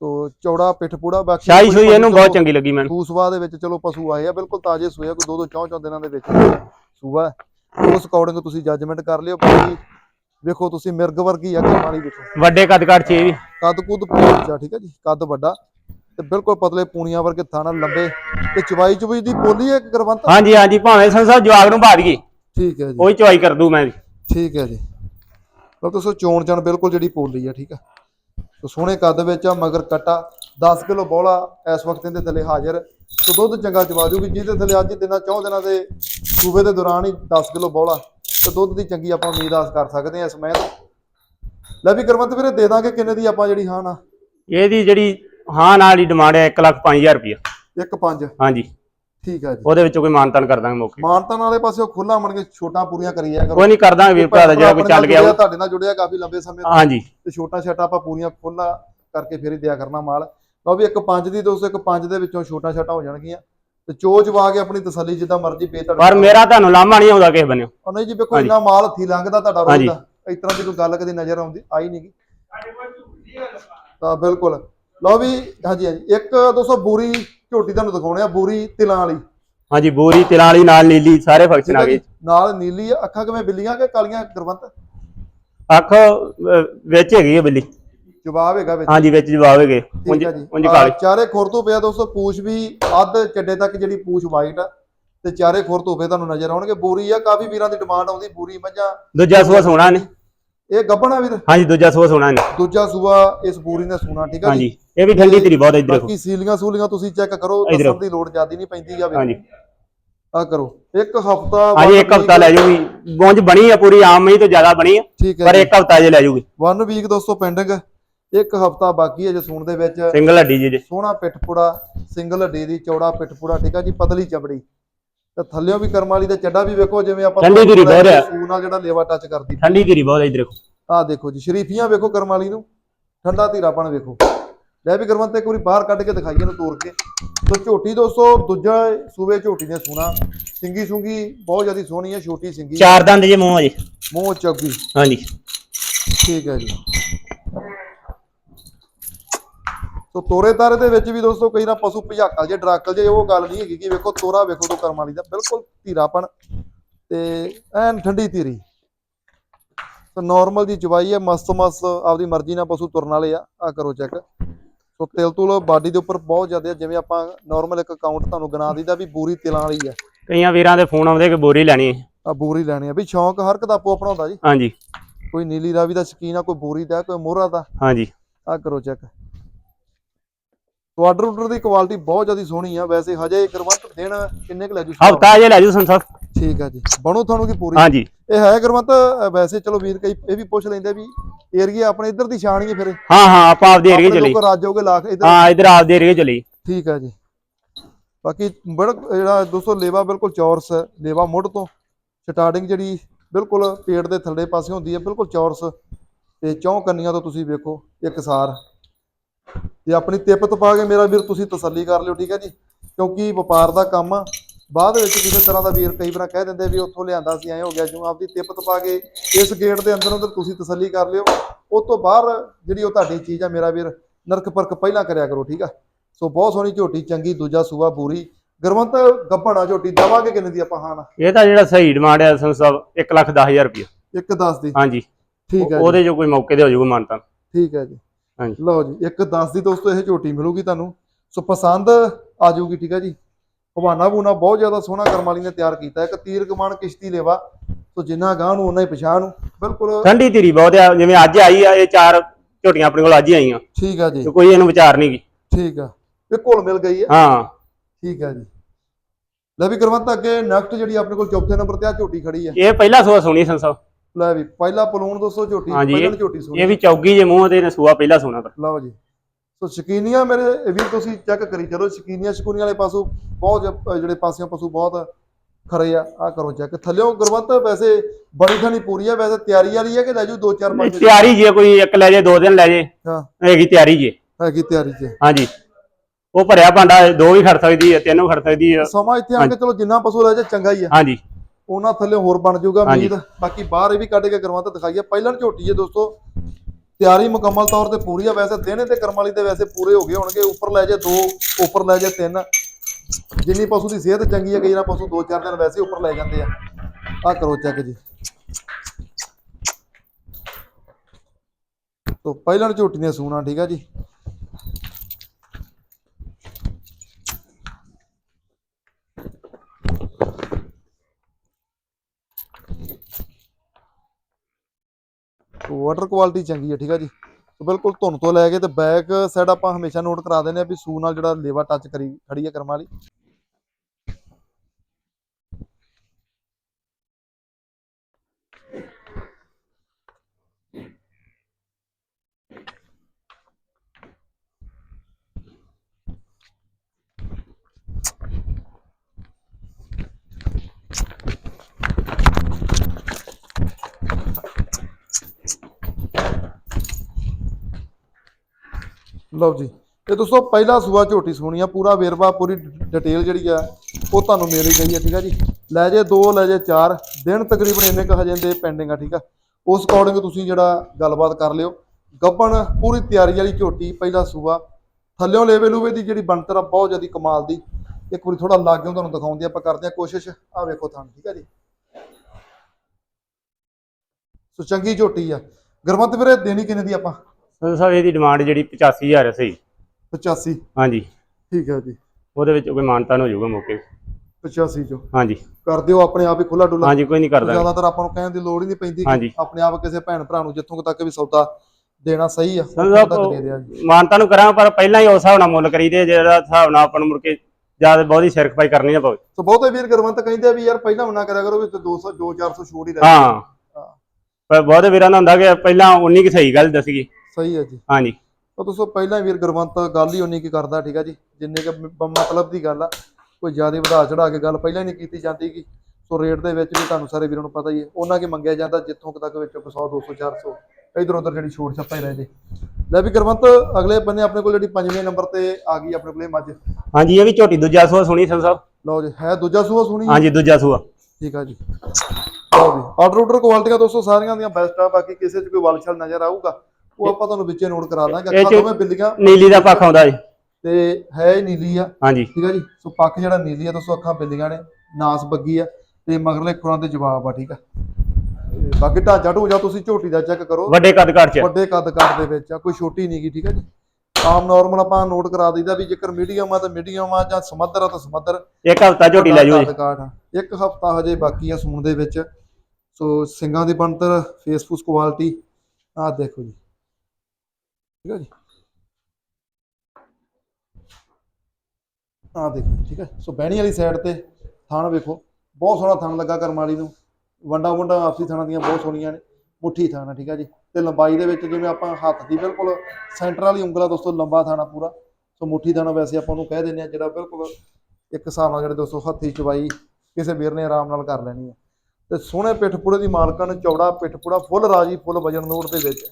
A: ਸੋ ਚੌੜਾ ਪਿੱਠ ਪੂੜਾ ਬਾਕੀ
B: ਸ਼ਾਹੀ ਸੂਈ ਇਹਨੂੰ ਬਹੁਤ ਚੰਗੀ ਲੱਗੀ ਮੈਨੂੰ।
A: ਸੂਸਵਾ ਦੇ ਵਿੱਚ ਚਲੋ ਪਸ਼ੂ ਆਏ ਆ ਬਿਲਕੁਲ ਤਾਜ਼ੇ ਸੂਏ ਆ ਕੋਈ ਦੋ ਦੋ ਚੌਂ ਚੌਂ ਦਿਨਾਂ ਦੇ ਵਿੱਚ ਸੂਆ ਹੈ। ਉਸ ਅਕੋਰਡਿੰਗ ਤੁਸੀਂ ਜੱਜਮੈਂਟ ਕਰ ਲਿਓ ਬਾਕੀ। ਵੇਖੋ ਤੁਸੀਂ ਮਿਰਗ ਵਰਗੀ ਆ ਕਰਮ ਵਾਲੀ ਵੇਖੋ।
B: ਵੱਡੇ ਕੱਦ ਕਾਠ ਚ ਇਹ ਵੀ।
A: ਕੱਦ ਕੁੱਦ ਪੂਰਾ ਠੀਕ ਹੈ ਜੀ ਕੱਦ ਵੱਡਾ। ਤੇ ਬਿਲਕੁਲ ਪਤਲੇ ਪੂਣੀਆਂ ਵਰਗੇ ਥਾਣਾ ਲੰਬੇ। ਤੇ ਚਵਾਈ ਚੁਬਈ ਦੀ ਬੋਲੀ ਹੈ ਗਰਵੰਤ?
B: ਹਾਂਜੀ ਹਾਂਜੀ ਭਾਵੇਂ ਸੰਸਾ ਜਵਾਗ ਨੂੰ ਪਾ ਦਈਏ
A: ਠੀਕ ਹੈ ਜੀ।
B: ਉਹੀ ਚਵਾਈ ਕਰ ਦੂ ਮੈਂ
A: ਠੀਕ ਹੈ ਜੀ। ਲਓ ਦੋਸਤੋ ਚੋਣ ਜਾਣ ਬਿਲਕੁਲ ਜਿਹੜੀ ਪੋਲੀ ਆ ਠੀਕ ਆ। ਸੋ ਸੋਹਣੇ ਕੱਦ ਵਿੱਚ ਆ ਮਗਰ ਕਟਾ 10 ਕਿਲੋ ਬੋਲਾ ਇਸ ਵਕਤ ਇਹਦੇ ਥੱਲੇ ਹਾਜ਼ਰ। ਸੋ ਦੁੱਧ ਚੰਗਾ ਚਵਾ ਜੂਗੀ ਜਿਹਦੇ ਥੱਲੇ ਅੱਜ ਦਿਨਾਂ ਚੌਂ ਦਿਨਾਂ ਦੇ ਸੂਬੇ ਦੇ ਦੌਰਾਨ ਹੀ 10 ਕਿਲੋ ਬੋਲਾ। ਤੇ ਦੁੱਧ ਦੀ ਚੰਗੀ ਆਪਾਂ ਉਮੀਦ ਆਸ ਕਰ ਸਕਦੇ ਹਾਂ ਇਸ ਸਮੇਂ ਲੈ ਵੀ ਗੁਰਮਤ ਵੀਰੇ ਦੇ ਦਾਂਗੇ ਕਿੰਨੇ ਦੀ ਆਪਾਂ ਜਿਹੜੀ ਹਾਂ ਨਾ?
B: ਇਹਦੀ ਜਿਹੜੀ ਹਾਂ ਨਾਲ ਹੀ ਡਿਮਾਂਡ ਹੈ 1 ਲੱਖ 5000 ਰੁਪਇਆ
A: 1.5
B: ਹਾਂਜੀ।
A: ਠੀਕ ਆ ਜੀ।
B: ਉਹਦੇ ਵਿੱਚੋਂ ਕੋਈ ਮਾਨਤਾਨ ਕਰ ਦਾਂਗੇ ਮੌਕੇ।
A: ਮਾਨਤਾਨ ਵਾਲੇ ਪਾਸੇ ਖੁੱਲਾ ਮਣ ਕੇ ਛੋਟਾਂ ਪੂਰੀਆਂ ਕਰੀ ਜਾਇਆ ਕਰੋ।
B: ਕੋਈ ਨਹੀਂ ਕਰ ਦਾਂਗੇ ਵੀਰ ਭਰਾ ਦਾ ਜਿਹੜਾ ਕੋਈ ਚੱਲ ਗਿਆ।
A: ਤੁਹਾਡੇ ਨਾਲ ਜੁੜਿਆ ਕਾਫੀ ਲੰਬੇ ਸਮੇਂ ਤੋਂ।
B: ਹਾਂਜੀ।
A: ਤੇ ਛੋਟਾ ਛਾਟਾ ਆਪਾਂ ਪੂਰੀਆਂ ਖੁੱਲਾ ਕਰਕੇ ਫਿਰ ਹੀ ਦਿਆ ਕਰਨਾ ਮਾਲ। ਲਓ ਵੀ ਇੱਕ ਪੰਜ ਦੀ ਦੋਸਤੋ ਪੰਜ ਦੇ ਵਿੱਚੋਂ ਛੋਟਾ ਛਾਟਾ ਹੋ ਜਾਣਗੀਆਂ। ਤੇ ਚੋ ਚਵਾ ਕੇ ਆਪਣੀ ਤਸੱਲੀ ਜਿੱਦਾਂ ਮਰਜ਼ੀ ਤੁਹਾਡੇ
B: ਪਰ ਮੇਰਾ ਤੁਹਾਨੂੰ ਲਾਮਾ ਨਹੀਂ ਆਉਂਦਾ ਕਿਸੇ ਬੰਨਿਓ।
A: ਉਹ ਨਹੀਂ ਜੀ ਵੇਖੋ। ਇੰਨਾ ਮਾਲ ਹੱਥੀ ਲੰਘਦਾ ਤੁਹਾਡਾ ਰੋਜ਼। ਦਾ। ਇਸ ਤਰ੍ਹਾਂ ਦੀ ਕੋਈ ਗੱਲ ਕਦੀ ਨਜ਼ਰ ਆਉਂਦੀ ਆਈ ਨਹੀਂਗੀ ਤਾਂ ਬਿਲਕੁਲ। ਲਓ ਵੀ ਹਾਂਜੀ ਹਾਂਜੀ। ਇੱਕ ਦੋਸਤੋ ਬੂਰੀ ਝੋਟੀ ਤੁਹਾਨੂੰ ਦਿਖਾਉਣੇ ਆ ਬੂਰੀ ਤਿਲਾਂ ਵਾਲੀ।
B: ਹਾਂਜੀ ਬੋਰੀ ਤਿਲਾਂ ਵਾਲੀ ਨਾਲ ਨੀਲੀ ਸਾਰੇ ਫੰਕਸ਼ਨ ਆ ਗਏ?
A: ਨਾਲ ਨੀਲੀ ਅੱਖਾਂ ਕਿਵੇਂ ਬਿੱਲੀਆਂ ਕਿ ਕਾਲੀਆਂ ਗੁਰਵੰਤ?
B: ਅੱਖ ਵਿੱਚ ਹੈਗੀ ਹੈ ਬਿੱਲੀ।
A: ਜਵਾਬ ਹੈਗਾ ਵਿੱਚ।
B: ਹਾਂਜੀ ਵਿੱਚ ਜਵਾਬ ਹੈਗੇ। ਉਂਝ
A: ਹੈ
B: ਉਂਝ ਕਾਲੀ।
A: ਚਾਰੇ ਖੁਰ ਤੋਂ ਪਿਆ ਦੋਸਤੋ ਪੂਛ ਵੀ ਅੱਧ ਚੱਡੇ ਤੱਕ ਜਿਹੜੀ ਪੂਛ ਵਾਈਟ ਆ ਤੇ ਚਾਰੇ ਖੁਰ ਤੋਂ ਪਏ ਤੁਹਾਨੂੰ ਨਜ਼ਰ ਆਉਣਗੇ। ਬੂਰੀ ਆ ਕਾਫੀ ਵੀਰਾਂ ਦੀ ਡਿਮਾਂਡ ਆਉਂਦੀ ਬੂਰੀ ਮੱਝਾਂ।
B: ਦੂਜਾ ਸੂਆ ਸੋਣਾ ਨੇ
A: ਇਹ ਗੱਬਣਾ ਵੀਰ?
B: ਹਾਂਜੀ ਦੂਜਾ ਸੂਆ ਸੋਣਾ ਨੇ
A: ਦੂਜਾ ਸੂਆ ਇਸ ਬੂਰੀ ਨੇ ਸੂਣਾ ਠੀਕ ਆ ਜੀ?
B: ਹਾਂਜੀ ਇਹ ਵੀ ਠੰਡੀ ਤੇਰੀ ਬਹੁਤ ਇੱਧਰ। ਦੇਖੋ
A: ਬਾਕੀ ਸੀਲੀਆਂ ਸੂਲੀਆਂ ਤੁਸੀਂ ਚੈੱਕ ਕਰੋ ਦੱਸਣ ਦੀ ਲੋੜ ਜ਼ਿਆਦੀ ਨਹੀਂ ਪੈਂਦੀ ਆ
B: ਹਾਂਜੀ।
A: ਆ ਕਰੋ। ਇੱਕ ਹਫਤਾ
B: ਹਾਂਜੀ ਇੱਕ ਹਫਤਾ ਲੈ ਜਾਊਗੀ। ਗੋਂਜ ਬਣੀ ਆ ਪੂਰੀ ਆਮ ਮਈ ਤੋਂ ਜ਼ਿਆਦਾ ਬਣੀ ਆ
A: ਹੈ
B: ਪਰ ਇੱਕ ਹਫਤਾ ਜੇ ਲੈ ਜਾਊਗੀ।
A: ਵਨ ਵੀਕ ਦੋਸਤੋ ਪੈਂਡਿੰਗ ਇੱਕ ਹਫਤਾ ਬਾਕੀ ਹੈ ਜੇ ਸੂਣ ਦੇ ਵਿੱਚ।
B: ਸਿੰਗਲ ਹੱਡੀ ਜੀ ਜੇ
A: ਸੋਹਣਾ ਪਿੱਠਪੂੜਾ ਸਿੰਗਲ ਹੱਡੀ ਦੀ ਚੌੜਾ ਪਿੱਠਪੂੜਾ ਠੀਕ ਆ ਜੀ ਪਤਲੀ ਚਮੜੀ। ਤੇ ਥੱਲਿਓਂ ਵੀ ਕਰਮ ਵਾਲੀ ਦਾ ਚੱਡਾ ਵੀ ਵੇਖੋ ਜਿਵੇਂ ਆਪਾਂ
B: ਠੰਡੀ ਧੀਰੀ ਬਹੁਤ ਆ।
A: ਸੂਣ ਨਾਲ ਜਿਹੜਾ ਲੇਵਾ ਟੱਚ ਕਰਦੀ।
B: ਠੰਡੀ ਤੇਰੀ ਬਹੁਤ ਇੱਧਰ ਦੇਖੋ।
A: ਆਹ ਦੇਖੋ ਜੀ ਸ਼ਰੀਫੀਆਂ ਵੇਖੋ ਕਰਮ ਵਾਲੀ ਨੂੰ ਠੰਡਾ ਧੀਰਾਪਣ ਵੇਖੋ। ਲੈ ਵੀ ਕਰਮਨ ਤੇ ਇੱਕ ਵਾਰੀ ਬਾਹਰ ਕੱਢ ਕੇ ਦਿਖਾਈਏ ਇਹਨੂੰ ਤੋੜ ਕੇ। ਤੋ ਝੋਟੀ ਦੋਸਤੋ ਦੂਜਾ ਸੂਬੇ ਝੋਟੀ ਨੇ ਸੋਨਾ ਸਿੰਗੀ ਸੁੰਗੀ ਬਹੁਤ ਜ਼ਿਆਦਾ ਸੋਹਣੀ ਹੈ ਛੋਟੀ ਸਿੰਗੀ।
B: ਚਾਰ ਦੰਦ ਜੇ ਮੂੰਹ ਅਜੇ
A: ਮੂੰਹ ਚੌਗੀ।
B: ਹਾਂਜੀ।
A: ਠੀਕ ਹੈ ਜੀ। ਤੋ ਤੋਰੇ ਤਾਰੇ ਦੇ ਵਿੱਚ ਵੀ ਦੋਸਤੋ ਕਈ ਨਾ ਪਸ਼ੂ ਭਜਾਕਲ ਜੇ ਡਰਾਕਲ ਜੇ ਉਹ ਗੱਲ ਨਹੀਂ ਹੈਗੀ ਕਿ ਵੇਖੋ ਤੋਰਾ ਵੇਖੋ ਤੋ ਕਰਮ ਵਾਲੀ ਦਾ ਬਿਲਕੁਲ ਧੀਰਾਪਣ ਤੇ ਐਨ ਠੰਡੀ ਧੀਰੀ। ਸੋ ਨਾਰਮਲ ਦੀ ਚਵਾਈ ਹੈ ਮਸਤ ਮਸਤ ਆਪਦੀ ਮਰਜ਼ੀ ਨਾਲ ਪਸ਼ੂ ਤੁਰਨ ਵਾਲੇ ਆ ਆ ਕਰੋ ਚੈੱਕ ਸੋ ਤਿਲ ਤੁਲ ਬਾਡੀ ਦੇ ਉੱਪਰ ਬਹੁਤ ਜ਼ਿਆਦਾ ਜਿਵੇਂ ਆਪਾਂ ਨਾਰਮਲ ਇੱਕ ਅਕਾਊਂਟ ਤੁਹਾਨੂੰ ਗਿਣਾ ਦਈਦਾ ਵੀ ਬੂਰੀ ਤਿਲਾਂ ਵਾਲੀ ਆ।
B: ਕਈਆਂ ਵੀਰਾਂ ਦੇ ਫੋਨ ਆਉਂਦੇ ਕਿ ਬੋਰੀ ਲੈਣੀ ਹੈ।
A: ਆ ਬੂਰੀ ਲੈਣੀ ਆ। ਵੀ ਸ਼ੌਂਕ ਹਰ ਇੱਕ ਦਾ ਆਪੋ ਆਪਣਾ ਹੁੰਦਾ ਜੀ।
B: ਹਾਂਜੀ।
A: ਕੋਈ ਨੀਲੀ ਰਾਵੀ ਦਾ ਸ਼ਕੀਨ ਆ ਕੋਈ ਬੂਰੀ ਦਾ ਕੋਈ ਮੋਹਰਾ ਦਾ।
B: ਹਾਂਜੀ।
A: ਆ ਕਰੋ ਚੈੱਕ ਆਰਡਰ ਆਰਡਰ ਦੀ ਕੁਆਲਿਟੀ ਬਹੁਤ ਜ਼ਿਆਦਾ ਸੋਹਣੀ ਆ ਵੈਸੇ ਹਜੇ ਗੁਰਵੰਤ ਦਿਨ ਕਿੰਨੇ ਕੁ ਲੈ ਜੂ
B: ਹਫਤਾ ਜੇ ਲੈ ਜੂ ਸੰਸਾ
A: ਠੀਕ ਆ ਜੀ। ਬਣੂ ਤੁਹਾਨੂੰ ਕੀ ਪੂਰੀ?
B: ਹਾਂਜੀ।
A: ਇਹ ਹੈ ਗੁਰਵੰਤ ਵੈਸੇ ਚਲੋ ਵੀਰ ਕਈ ਇਹ ਵੀ ਪੁੱਛ ਲੈਂਦੇ ਵੀ ਏਰੀਆ ਆਪਣੇ ਇੱਧਰ ਦੀ ਛਾਣ ਹੀ ਫਿਰ।
B: ਹਾਂ ਹਾਂ ਆਪਾਂ ਆਪਦੇ ਏਰੀਏ ਚਲੀ।
A: ਲੋਕ ਰਾਜ ਜਾਓਗੇ ਲਾ ਕੇ ਇੱਧਰ।
B: ਹਾਂ ਇਧਰ ਆਪਦੇ ਏਰੀਏ ਚਲੀ।
A: ਠੀਕ ਆ ਜੀ। ਬਾਕੀ ਬੜਾ ਜਿਹੜਾ ਦੋਸਤੋ ਲੇਵਾ ਬਿਲਕੁਲ ਚੌਰਸ ਹੈ ਲੇਵਾ ਮੁੱਢ ਤੋਂ। ਸਟਾਰਟਿੰਗ ਜਿਹੜੀ ਬਿਲਕੁਲ ਪੇਟ ਦੇ ਥੱਲੇ ਪਾਸੇ ਹੁੰਦੀ ਹੈ ਬਿਲਕੁਲ ਚੌਰਸ। ਤੇ ਚੌਂ ਕੰਨੀਆਂ ਤੋਂ ਤੁਸੀਂ ਵੇਖੋ ਇੱਕ ਸਾਰ। ਤੇ ਆਪਣੀ ਤਿੱਪ ਪਾ ਕੇ ਮੇਰਾ ਵੀਰ ਤੁਸੀਂ ਤਸੱਲੀ ਕਰ ਲਿਓ ਠੀਕ ਹੈ ਜੀ? ਕਿਉਂਕਿ ਵਪਾਰ ਦਾ ਕੰਮ ਆ। ਬਾਅਦ ਵਿੱਚ ਕਿਸੇ ਤਰ੍ਹਾਂ ਦਾ ਵੀਰ ਕਈ ਵਾਰ ਕਹਿ ਦਿੰਦੇ ਵੀ ਉੱਥੋਂ ਲਿਆਂਦਾ ਸੀ ਐ ਹੋ ਗਿਆ ਜਿਉਂ ਆਪਦੀ ਤਿੱਪ ਪਾ ਕੇ ਇਸ ਗੇਟ ਦੇ ਅੰਦਰ ਅੰਦਰ ਤੁਸੀਂ ਤਸੱਲੀ ਕਰ ਲਿਓ। ਉਸ ਤੋਂ ਬਾਹਰ ਜਿਹੜੀ ਉਹ ਤੁਹਾਡੀ ਚੀਜ਼ ਆ ਮੇਰਾ ਵੀਰ ਨਰਕ ਪਰਕ ਪਹਿਲਾਂ ਕਰਿਆ ਕਰੋ ਠੀਕ ਆ? ਸੋ ਬਹੁਤ ਸੋਹਣੀ ਝੋਟੀ ਚੰਗੀ ਦੂਜਾ ਸੂਆ ਪੂਰੀ ਗਰਵੰਤ ਗੱਭਣਾ ਝੋਟੀ ਦਵਾਂਗੇ ਕਿੰਨੇ ਦੀ ਆਪਾਂ ਹਾਂ
B: ਇਹ ਤਾਂ ਜਿਹੜਾ ਸਹੀ ਡਿਮਾਂਡ ਹੈ ਸੰਸਾ 1 ਲੱਖ 10000 ਰੁਪਏ
A: ਇੱਕ 10 ਦੀ।
B: ਹਾਂਜੀ।
A: ਠੀਕ ਹੈ
B: ਉਹਦੇ ਜੋ। ਕੋਈ ਮੌਕੇ ਤੇ ਹੋ ਜਾਊਗਾ ਮਾਨਤਾ।
A: ਠੀਕ ਹੈ ਜੀ।
B: ਹਾਂਜੀ।
A: ਲਓ ਜੀ ਇੱਕ 10 ਦੀ ਦੋਸਤੋ ਇਹ ਝੋਟੀ ਮਿਲੂਗੀ ਤੁਹਾਨੂੰ। ਸੋ ਪਸੰਦ ਆ ਜਾਊਗੀ ਠੀਕ ਹੈ ਜੀ? ਹਵਾਨਾ ਬੂਨਾ ਬਹੁਤ ਜ਼ਿਆਦਾ ਸੋਹਣਾ ਕਰਮ ਵਾਲੀ ਨੇ ਤਿਆਰ ਕੀਤਾ। ਇੱਕ ਤੀਰ ਕਮਾਨ ਕਿਸ਼ਤੀ ਲੇਵਾ। ਸੋ ਜਿੰਨਾ ਗਾਂ ਨੂੰ ਉਹਨਾਂ ਹੀ ਪਛਾਣ ਨੂੰ। ਬਿਲਕੁਲ
B: ਠੰਡੀ ਧੀਰੀ ਬਹੁਤ ਆ ਜਿਵੇਂ ਅੱਜ ਆਈ ਆ ਇਹ ਚਾਰ ਝੋਟੀਆਂ ਆਪਣੇ ਕੋਲ ਅੱਜ ਹੀ ਆਈਆਂ।
A: ਠੀਕ ਆ ਜੀ।
B: ਤੇ ਕੋਈ ਇਹਨੂੰ ਵਿਚਾਰ ਨਹੀਂ ਗੀ।
A: ਠੀਕ ਆ। ਇਹ ਘੁਲ ਮਿਲ ਗਈ ਹੈ
B: ਹਾਂ।
A: ਠੀਕ ਆ ਜੀ। ਲੈ ਵੀ ਕਰਵੰਤ ਅੱਗੇ ਨੈਕਸਟ ਜਿਹੜੀ ਆਪਣੇ ਕੋਲ ਚੌਥੇ ਨੰਬਰ ਤੇ ਆ ਝੋਟੀ ਖੜੀ ਹੈ
B: ਇਹ ਪਹਿਲਾ ਸੂਆ ਸੁਣੀ ਸੰਸਾ।
A: ਲੈ ਵੀ ਪਹਿਲਾ ਪਲੂਣ ਦੋਸਤੋ ਝੋਟੀ
B: ਹਾਂਜੀ, ਇਹ-
A: ਪਹਿਲਾਂ ਝੋਟੀ ਸੁਣੀ
B: ਇਹ ਵੀ ਚੌਗੀ ਜੇ ਮੂੰਹ ਤੇ ਇਹਨੇ ਸੂਆ ਪਹਿਲਾ ਸੁਣਾ ਤਾਂ
A: ਲਓ ਜੀ। ਸੋ ਸ਼ਕੀਨੀਆਂ ਮੇਰੇ ਵੀਰ ਤੁਸੀਂ ਚੈੱਕ ਕਰੀ ਚਲੋ ਸ਼ਕੀਨੀਆਂ ਸ਼ਕੂਨੀਆਂ ਵਾਲੇ ਪਾਸੋਂ ਬਹੁਤ ਜ- ਅਹ ਜਿਹੜੇ ਪਾਸਿਓਂ ਪਸ਼ੂ ਬਹੁਤ ਖਰੇ ਆ ਆ ਕਰੋ ਚੈੱਕ ਥੱਲਿਓਂ ਗੁਰਵੰਤ ਵੈਸੇ ਬੜੀ ਥਣੀ ਪੂਰੀ ਆ ਵੈਸੇ ਤਿਆਰੀ ਵਾਲੀ ਹੈ ਕਿ ਲੈ ਜੂ ਦੋ ਚਾਰ ਪੰਜ?
B: ਤਿਆਰੀ ਜੇ ਕੋਈ ਇੱਕ ਲੈ ਜੇ ਦੋ ਦਿਨ ਲੈ ਜੇ।
A: ਹਾਂ।
B: ਹੈਗੀ ਤਿਆਰੀ ਜੇ।
A: ਹੈਗੀ ਤਿਆਰੀ 'ਚ
B: ਹਾਂਜੀ। ਉਹ ਭਰਿਆ ਭਾਂਡਾ ਦੋ ਵੀ ਖੜ ਸਕਦੀ ਹੈ ਤਿੰਨ ਵੀ ਖੜ ਸਕਦੀ ਹੈ
A: ਸਮਾਂ ਇੱਥੇ ਆ ਕੇ ਚਲੋ ਜਿੰਨਾ ਪਸ਼ੂ ਲੈ ਜਾ ਚੰਗਾ ਹੀ ਆ।
B: ਹਾਂਜੀ।
A: ਉਹਨਾਂ ਥੱਲੇ ਹੋਰ ਬਣ ਜਾਊਗਾ। ਉਮੀਦ। ਬਾਕੀ ਬਾਹਰ ਇਹ ਵੀ ਕੱਢ ਕੇ ਗੁਰਵੰਤ ਦਿਖਾਈਏ। ਪਹਿਲਾਂ ਝੋਟੀ ਹੈ ਦੋਸਤੋ ਤਿਆਰੀ ਮੁਕੰਮਲ ਤੌਰ ਤੇ ਪੂਰੀ ਆ। ਵੈਸੇ ਦਿਨੇ ਤੇ ਕਰਮ ਵਾਲੀ ਦੇ ਵੈਸੇ ਪੂਰੇ ਹੋ ਗਏ ਹੋਣਗੇ। ਉੱਪਰ ਲੈ ਜੇ ਦੋ ਉੱਪਰ ਲੈ ਜੇ ਤਿੰਨ। ਜਿੰਨੀ ਪਸ਼ੂ ਦੀ ਸਿਹਤ ਚੰਗੀ ਹੈ ਕਈ ਨਾ ਪਸ਼ੂ ਦੋ ਚਾਰ ਦਿਨ ਵੈਸੇ ਉੱਪਰ ਲੈ ਜਾਂਦੇ ਆ। ਆ ਕਰੋ ਚੈੱਕ ਜੀ। ਤੋ ਪਹਿਲਾਂ ਝੋਟੀ ਨੇ ਸੂਣਾ ਠੀਕ ਆ ਜੀ। ਵਾਟਰ ਕੁਆਲਿਟੀ ਚੰਗੀ ਹੈ, ਠੀਕ ਆ ਜੀ। ਬਿਲਕੁਲ ਧੁੰਨ ਤੋਂ ਲੈ ਕੇ ਤੇ ਬੈਕ ਸਾਈਡ ਆਪਾਂ ਹਮੇਸ਼ਾ ਨੋਟ ਕਰਾ ਦਿੰਦੇ ਆ ਵੀ ਸੂ ਨਾਲ ਜਿਹੜਾ ਲੇਵਾ ਟੱਚ ਕਰੀ ਖੜੀ ਹੈ ਕਰਮ ਵਾਲੀ। ਲਓ ਜੀ। ਇਹ ਦੋਸਤੋ, ਪਹਿਲਾ ਸੂਆ ਝੋਟੀ ਸੋਣੀ ਆ, ਪੂਰਾ ਵੇਰਵਾ, ਪੂਰੀ ਡਿਟੇਲ ਜਿਹੜੀ ਆ, ਉਹ ਤੁਹਾਨੂੰ ਮਿਲ ਹੀ ਗਈ ਹੈ ਠੀਕ ਆ ਜੀ। ਲੈ ਜੇ 2 ਲੈ ਜੇ 4 ਦਿਨ ਤਕਰੀਬਨ ਇੰਨੇ ਕ ਹਜੇ ਪੈਂਡਿੰਗ ਆ, ਠੀਕ ਆ। ਉਸ ਅਕੋਰਡਿੰਗ ਤੁਸੀਂ ਜਿਹੜਾ ਗੱਲਬਾਤ ਕਰ ਲਿਓ। ਗੱਬਣ, ਪੂਰੀ ਤਿਆਰੀ ਵਾਲੀ ਝੋਟੀ, ਪਹਿਲਾ ਸੂਆ। ਥੱਲਿਓਂ ਲੇਵੇ ਲੂਵੇ ਦੀ ਜਿਹੜੀ ਬਣਤਰ ਆ, ਬਹੁਤ ਜ਼ਿਆਦਾ ਕਮਾਲ ਦੀ। ਇੱਕ ਵਾਰੀ ਥੋੜਾ ਲਾਗਿਓਂ ਤੁਹਾਨੂੰ ਦਿਖਾਉਂਦੇ ਆਪਾਂ ਕਰਦੇ ਆ ਕੋਸ਼ਿਸ਼। ਆ ਵੇਖੋ ਤੁਹਾਨੂੰ ਠੀਕ ਆ ਜੀ। ਸੋ ਚੰਗੀ ਝੋਟੀ ਆ। ਗੁਰਮਤ ਵੀਰੇ, ਦੇਣੀ ਕਿੰਨੇ ਦੀ ਆਪਾਂ?
B: ਸੰਸਾ ਇਹਦੀ ਡਿਮਾਂਡ ਜਿਹੜੀ 85000 ਹੈ ਸਹੀ।
A: 85
B: ਹਾਂਜੀ।
A: ਠੀਕ ਹੈ ਜੀ।
B: ਉਹਦੇ ਵਿੱਚ ਕੋਈ ਮਾਨਤਾ ਹੋ ਜਾਊਗਾ ਮੌਕੇ
A: 85 ਚੋਂ।
B: ਹਾਂਜੀ।
A: ਕਰ ਦਿਓ ਆਪਣੇ ਆਪ ਹੀ ਖੁੱਲਾ ਡੁੱਲਾ
B: ਹਾਂਜੀ ਕੋਈ ਨਹੀਂ ਕਰਦਾ।
A: ਜ਼ਿਆਦਾਤਰ ਆਪਾਂ ਨੂੰ ਕਹਿਣ ਦੀ ਲੋੜ ਹੀ ਨਹੀਂ ਪੈਂਦੀ ਕਿ
B: ਹਾਂਜੀ।
A: ਆਪਣੇ ਆਪ ਕਿਸੇ ਭੈਣ ਭਰਾ ਨੂੰ ਜਿੱਥੋਂ ਤੱਕ ਵੀ ਸੌਦਾ ਦੇਣਾ ਸਹੀ ਆ ਉੱਥੋਂ ਤੱਕ ਦੇ ਦਿਆ ਜੀ।
B: ਮਾਨਤਾ ਨੂੰ ਕਰਾਂ ਪਰ ਪਹਿਲਾਂ ਹੀ ਉਸ ਹਿਸਾਬ ਨਾਲ ਮੁੱਲ ਕਰੀਦੇ ਜਿਹੜਾ ਹਿਸਾਬ ਨਾਲ ਆਪਾਂ ਨੂੰ ਮੁੜ ਕੇ ਜ਼ਿਆਦਾ ਬਹੁਤੀ ਸਿਰ ਖਪਾਈ ਕਰਨੀ ਨਾ ਪਵੇ।
A: ਸੋ ਬਹੁਤੇ ਵੀਰ ਗੁਰਵੰਤ ਕਹਿੰਦੇ ਆ ਵੀ ਯਾਰ ਪਹਿਲਾਂ ਮਨਾ ਕਰਿਆ ਕਰੋ ਵੀ ਤੇ 200 2 400 ਛੋੜ ਹੀ ਰਹਿ
B: ਹਾਂ।
A: ਹਾਂ।
B: ਪਰ ਬਹੁਤੇ ਵੀਰਾਂ ਦਾ ਹੁੰਦਾ ਕਿ ਪਹਿਲਾਂ ਉਨੀ ਕਿ ਸਹੀ ਗੱਲ ਦੱਸੀਏ
A: ਸਹੀ ਹੈ ਜੀ।
B: ਹਾਂਜੀ।
A: ਤਾਂ ਦੋਸਤੋ ਪਹਿਲਾਂ ਵੀਰ ਗੁਰਵੰਤ ਗੱਲ ਹੀ ਉਨੀ ਕੀ ਕਰਦਾ ਠੀਕ ਆ ਜੀ? ਜਿੰਨੇ ਕ ਮਤਲਬ ਦੀ ਗੱਲ ਆ ਕੋਈ ਜ਼ਿਆਦਾ ਵਧਾ ਚੜਾ ਕੇ ਗੱਲ ਪਹਿਲਾਂ ਹੀ ਨਹੀਂ ਕੀਤੀ ਜਾਂਦੀ ਗੀ। ਸੋ ਰੇਟ ਦੇ ਵਿੱਚ ਵੀ ਤੁਹਾਨੂੰ ਸਾਰੇ ਵੀਰਾਂ ਨੂੰ ਪਤਾ ਹੀ ਹੈ ਉਹਨਾਂ ਕੀ ਮੰਗਿਆ ਜਾਂਦਾ ਜਿੱਥੋਂ ਕੁ ਤੱਕ ਵਿੱਚ 100 200 400 ਇਧਰ ਉਧਰ ਜਿਹੜੀ ਛੋਟ ਛੱਪਾ ਹੀ ਰਹਿ ਜੇ। ਲੈ ਵੀ ਗੁਰਵੰਤ ਅਗਲੇ ਬੰਨੇ ਆਪਣੇ ਕੋਲ ਜਿਹੜੀ ਪੰਜਵੇਂ ਨੰਬਰ ਤੇ ਆ ਗਈ ਆਪਣੇ ਕੋਲੇ ਮੱਝ।
B: ਹਾਂਜੀ ਇਹ ਵੀ ਝੋਟੀ ਦੂਜਾ ਸੂਆ ਸੁਣੀ ਸੰਸਾ
A: ਲਓ ਜੀ ਹੈ ਦੂਜਾ ਸੂਆ ਸੁਣੀ?
B: ਹਾਂਜੀ ਦੂਜਾ ਸੂਆ।
A: ਠੀਕ ਆ ਜੀ। ਲਓ ਜੀ ਆਰਡਰ ਆਰਡਰ ਕੁਆਲਿਟੀਆਂ ਦੋਸਤੋ ਸਾਰੀਆਂ ਦੀਆਂ ਬੈਸਟ ਆ ਬਾਕੀ ਕਿਸੇ 'ਚ ਕੋਈ ਵਲਛਲ ਨਜ਼ਰ ਆਊਗਾ। ਉਹ ਆਪਾਂ ਤੁਹਾਨੂੰ ਵਿੱਚੇ ਨੋਟ ਕਰਾ ਦਾਂਗੇ ਅੱਖਾਂ ਦੋਵੇਂ ਬਿੱਲੀਆਂ।
B: ਨੀਲੀ ਦਾ ਪੱਖ ਆਉਂਦਾ ਜੀ।
A: ਤੇ ਹੈ ਹੀ ਨੀਲੀ ਆ।
B: ਹਾਂਜੀ।
A: ਠੀਕ ਆ ਜੀ? ਸੋ ਪੱਖ ਜਿਹੜਾ ਨੀਲੀ ਆ ਦੋਸਤੋ ਅੱਖਾਂ ਬਿੱਲੀਆਂ ਨੇ ਨਾਸ ਬੱਗੀ ਆ ਤੇ ਮਗਰਲੇ ਖੁਰਾਂ ਦੇ ਜਵਾਬ ਆ ਠੀਕ ਆ? ਤੇ ਬਾਕੀ ਢਾਂਚਾ ਢੂੰਜਾ ਤੁਸੀਂ ਝੋਟੀ ਦਾ ਚੈੱਕ ਕਰੋ।
B: ਵੱਡੇ ਕੱਦ ਘਰ ਚ।
A: ਵੱਡੇ ਕੱਦ ਕੱਦ ਦੇ ਵਿੱਚ ਆ ਕੋਈ ਛੋਟੀ ਨਹੀਂਗੀ ਠੀਕ ਆ ਜੀ? ਆਮ ਨਾਰਮਲ ਆਪਾਂ ਨੋਟ ਕਰਾ ਦਈਦਾ ਵੀ ਜੇਕਰ ਮੀਡੀਅਮ ਆ ਤਾਂ ਮੀਡੀਅਮ ਆ ਜਾਂ ਸਮੱਧਰ ਆ ਤਾਂ ਸਮੱਧਰ।
B: ਇੱਕ ਹਫਤਾ ਝੋਟੀ ਲੈ ਜੂ
A: ਕੱਦ ਆ। ਇੱਕ ਹਫਤਾ ਹਜੇ ਬਾਕੀ ਆ ਸੂਣ ਦੇ ਵਿੱਚ। ਸੋ ਸਿੰਗਾਂ ਦੀ ਬਣਤਰ ਫੇਸ ਫੂਸ ਕੁਆਲਿਟੀ ਆਹ ਦੇਖੋ ਜੀ। ਠੀਕ ਹੈ ਜੀ? ਆ ਦੇਖੋ ਠੀਕ ਹੈ ਸੋ ਬਹਿਣੀ ਵਾਲੀ ਸਾਈਡ ਤੇ ਥਾਣ ਵੇਖੋ, ਬਹੁਤ ਸੋਹਣਾ ਥਣ ਲੱਗਾ ਕਰਮਾਲੀ ਨੂੰ। ਵੰਡਾ ਵੰਡਾ ਆਪਸੀ ਥਾਣਾ ਦੀਆਂ ਬਹੁਤ ਸੋਹਣੀਆਂ ਨੇ, ਮੁੱਠੀ ਥਣ ਠੀਕ ਹੈ ਜੀ? ਤੇ ਲੰਬਾਈ ਦੇ ਵਿੱਚ ਜਿਵੇਂ ਆਪਾਂ ਹੱਥ ਦੀ ਬਿਲਕੁਲ ਸੈਂਟਰ ਵਾਲੀ ਉਂਗਲਾ ਦੋਸਤੋ, ਲੰਬਾ ਥਾਣਾ ਪੂਰਾ। ਸੋ ਮੁੱਠੀ ਥਾਣਾ ਵੈਸੇ ਆਪਾਂ ਉਹਨੂੰ ਕਹਿ ਦਿੰਦੇ ਆ, ਜਿਹੜਾ ਬਿਲਕੁਲ ਇੱਕ ਹਿਸਾਬ ਨਾਲ ਜਿਹੜੇ ਦੋਸਤੋ ਹੱਥੀ ਚਵਾਈ ਕਿਸੇ ਵੀਰ ਨੇ ਆਰਾਮ ਨਾਲ ਕਰ ਲੈਣੀ ਹੈ ਤੇ ਸੋਹਣੇ ਪਿੱਠ ਦੀ ਮਾਲਕਾਂ ਨੂੰ ਚੌੜਾ ਪਿੱਠਪੁੜਾ ਫੁੱਲ ਰਾਜੀ ਫੁੱਲ ਵਜਨ ਨੋਟ ਦੇ ਵਿੱਚ।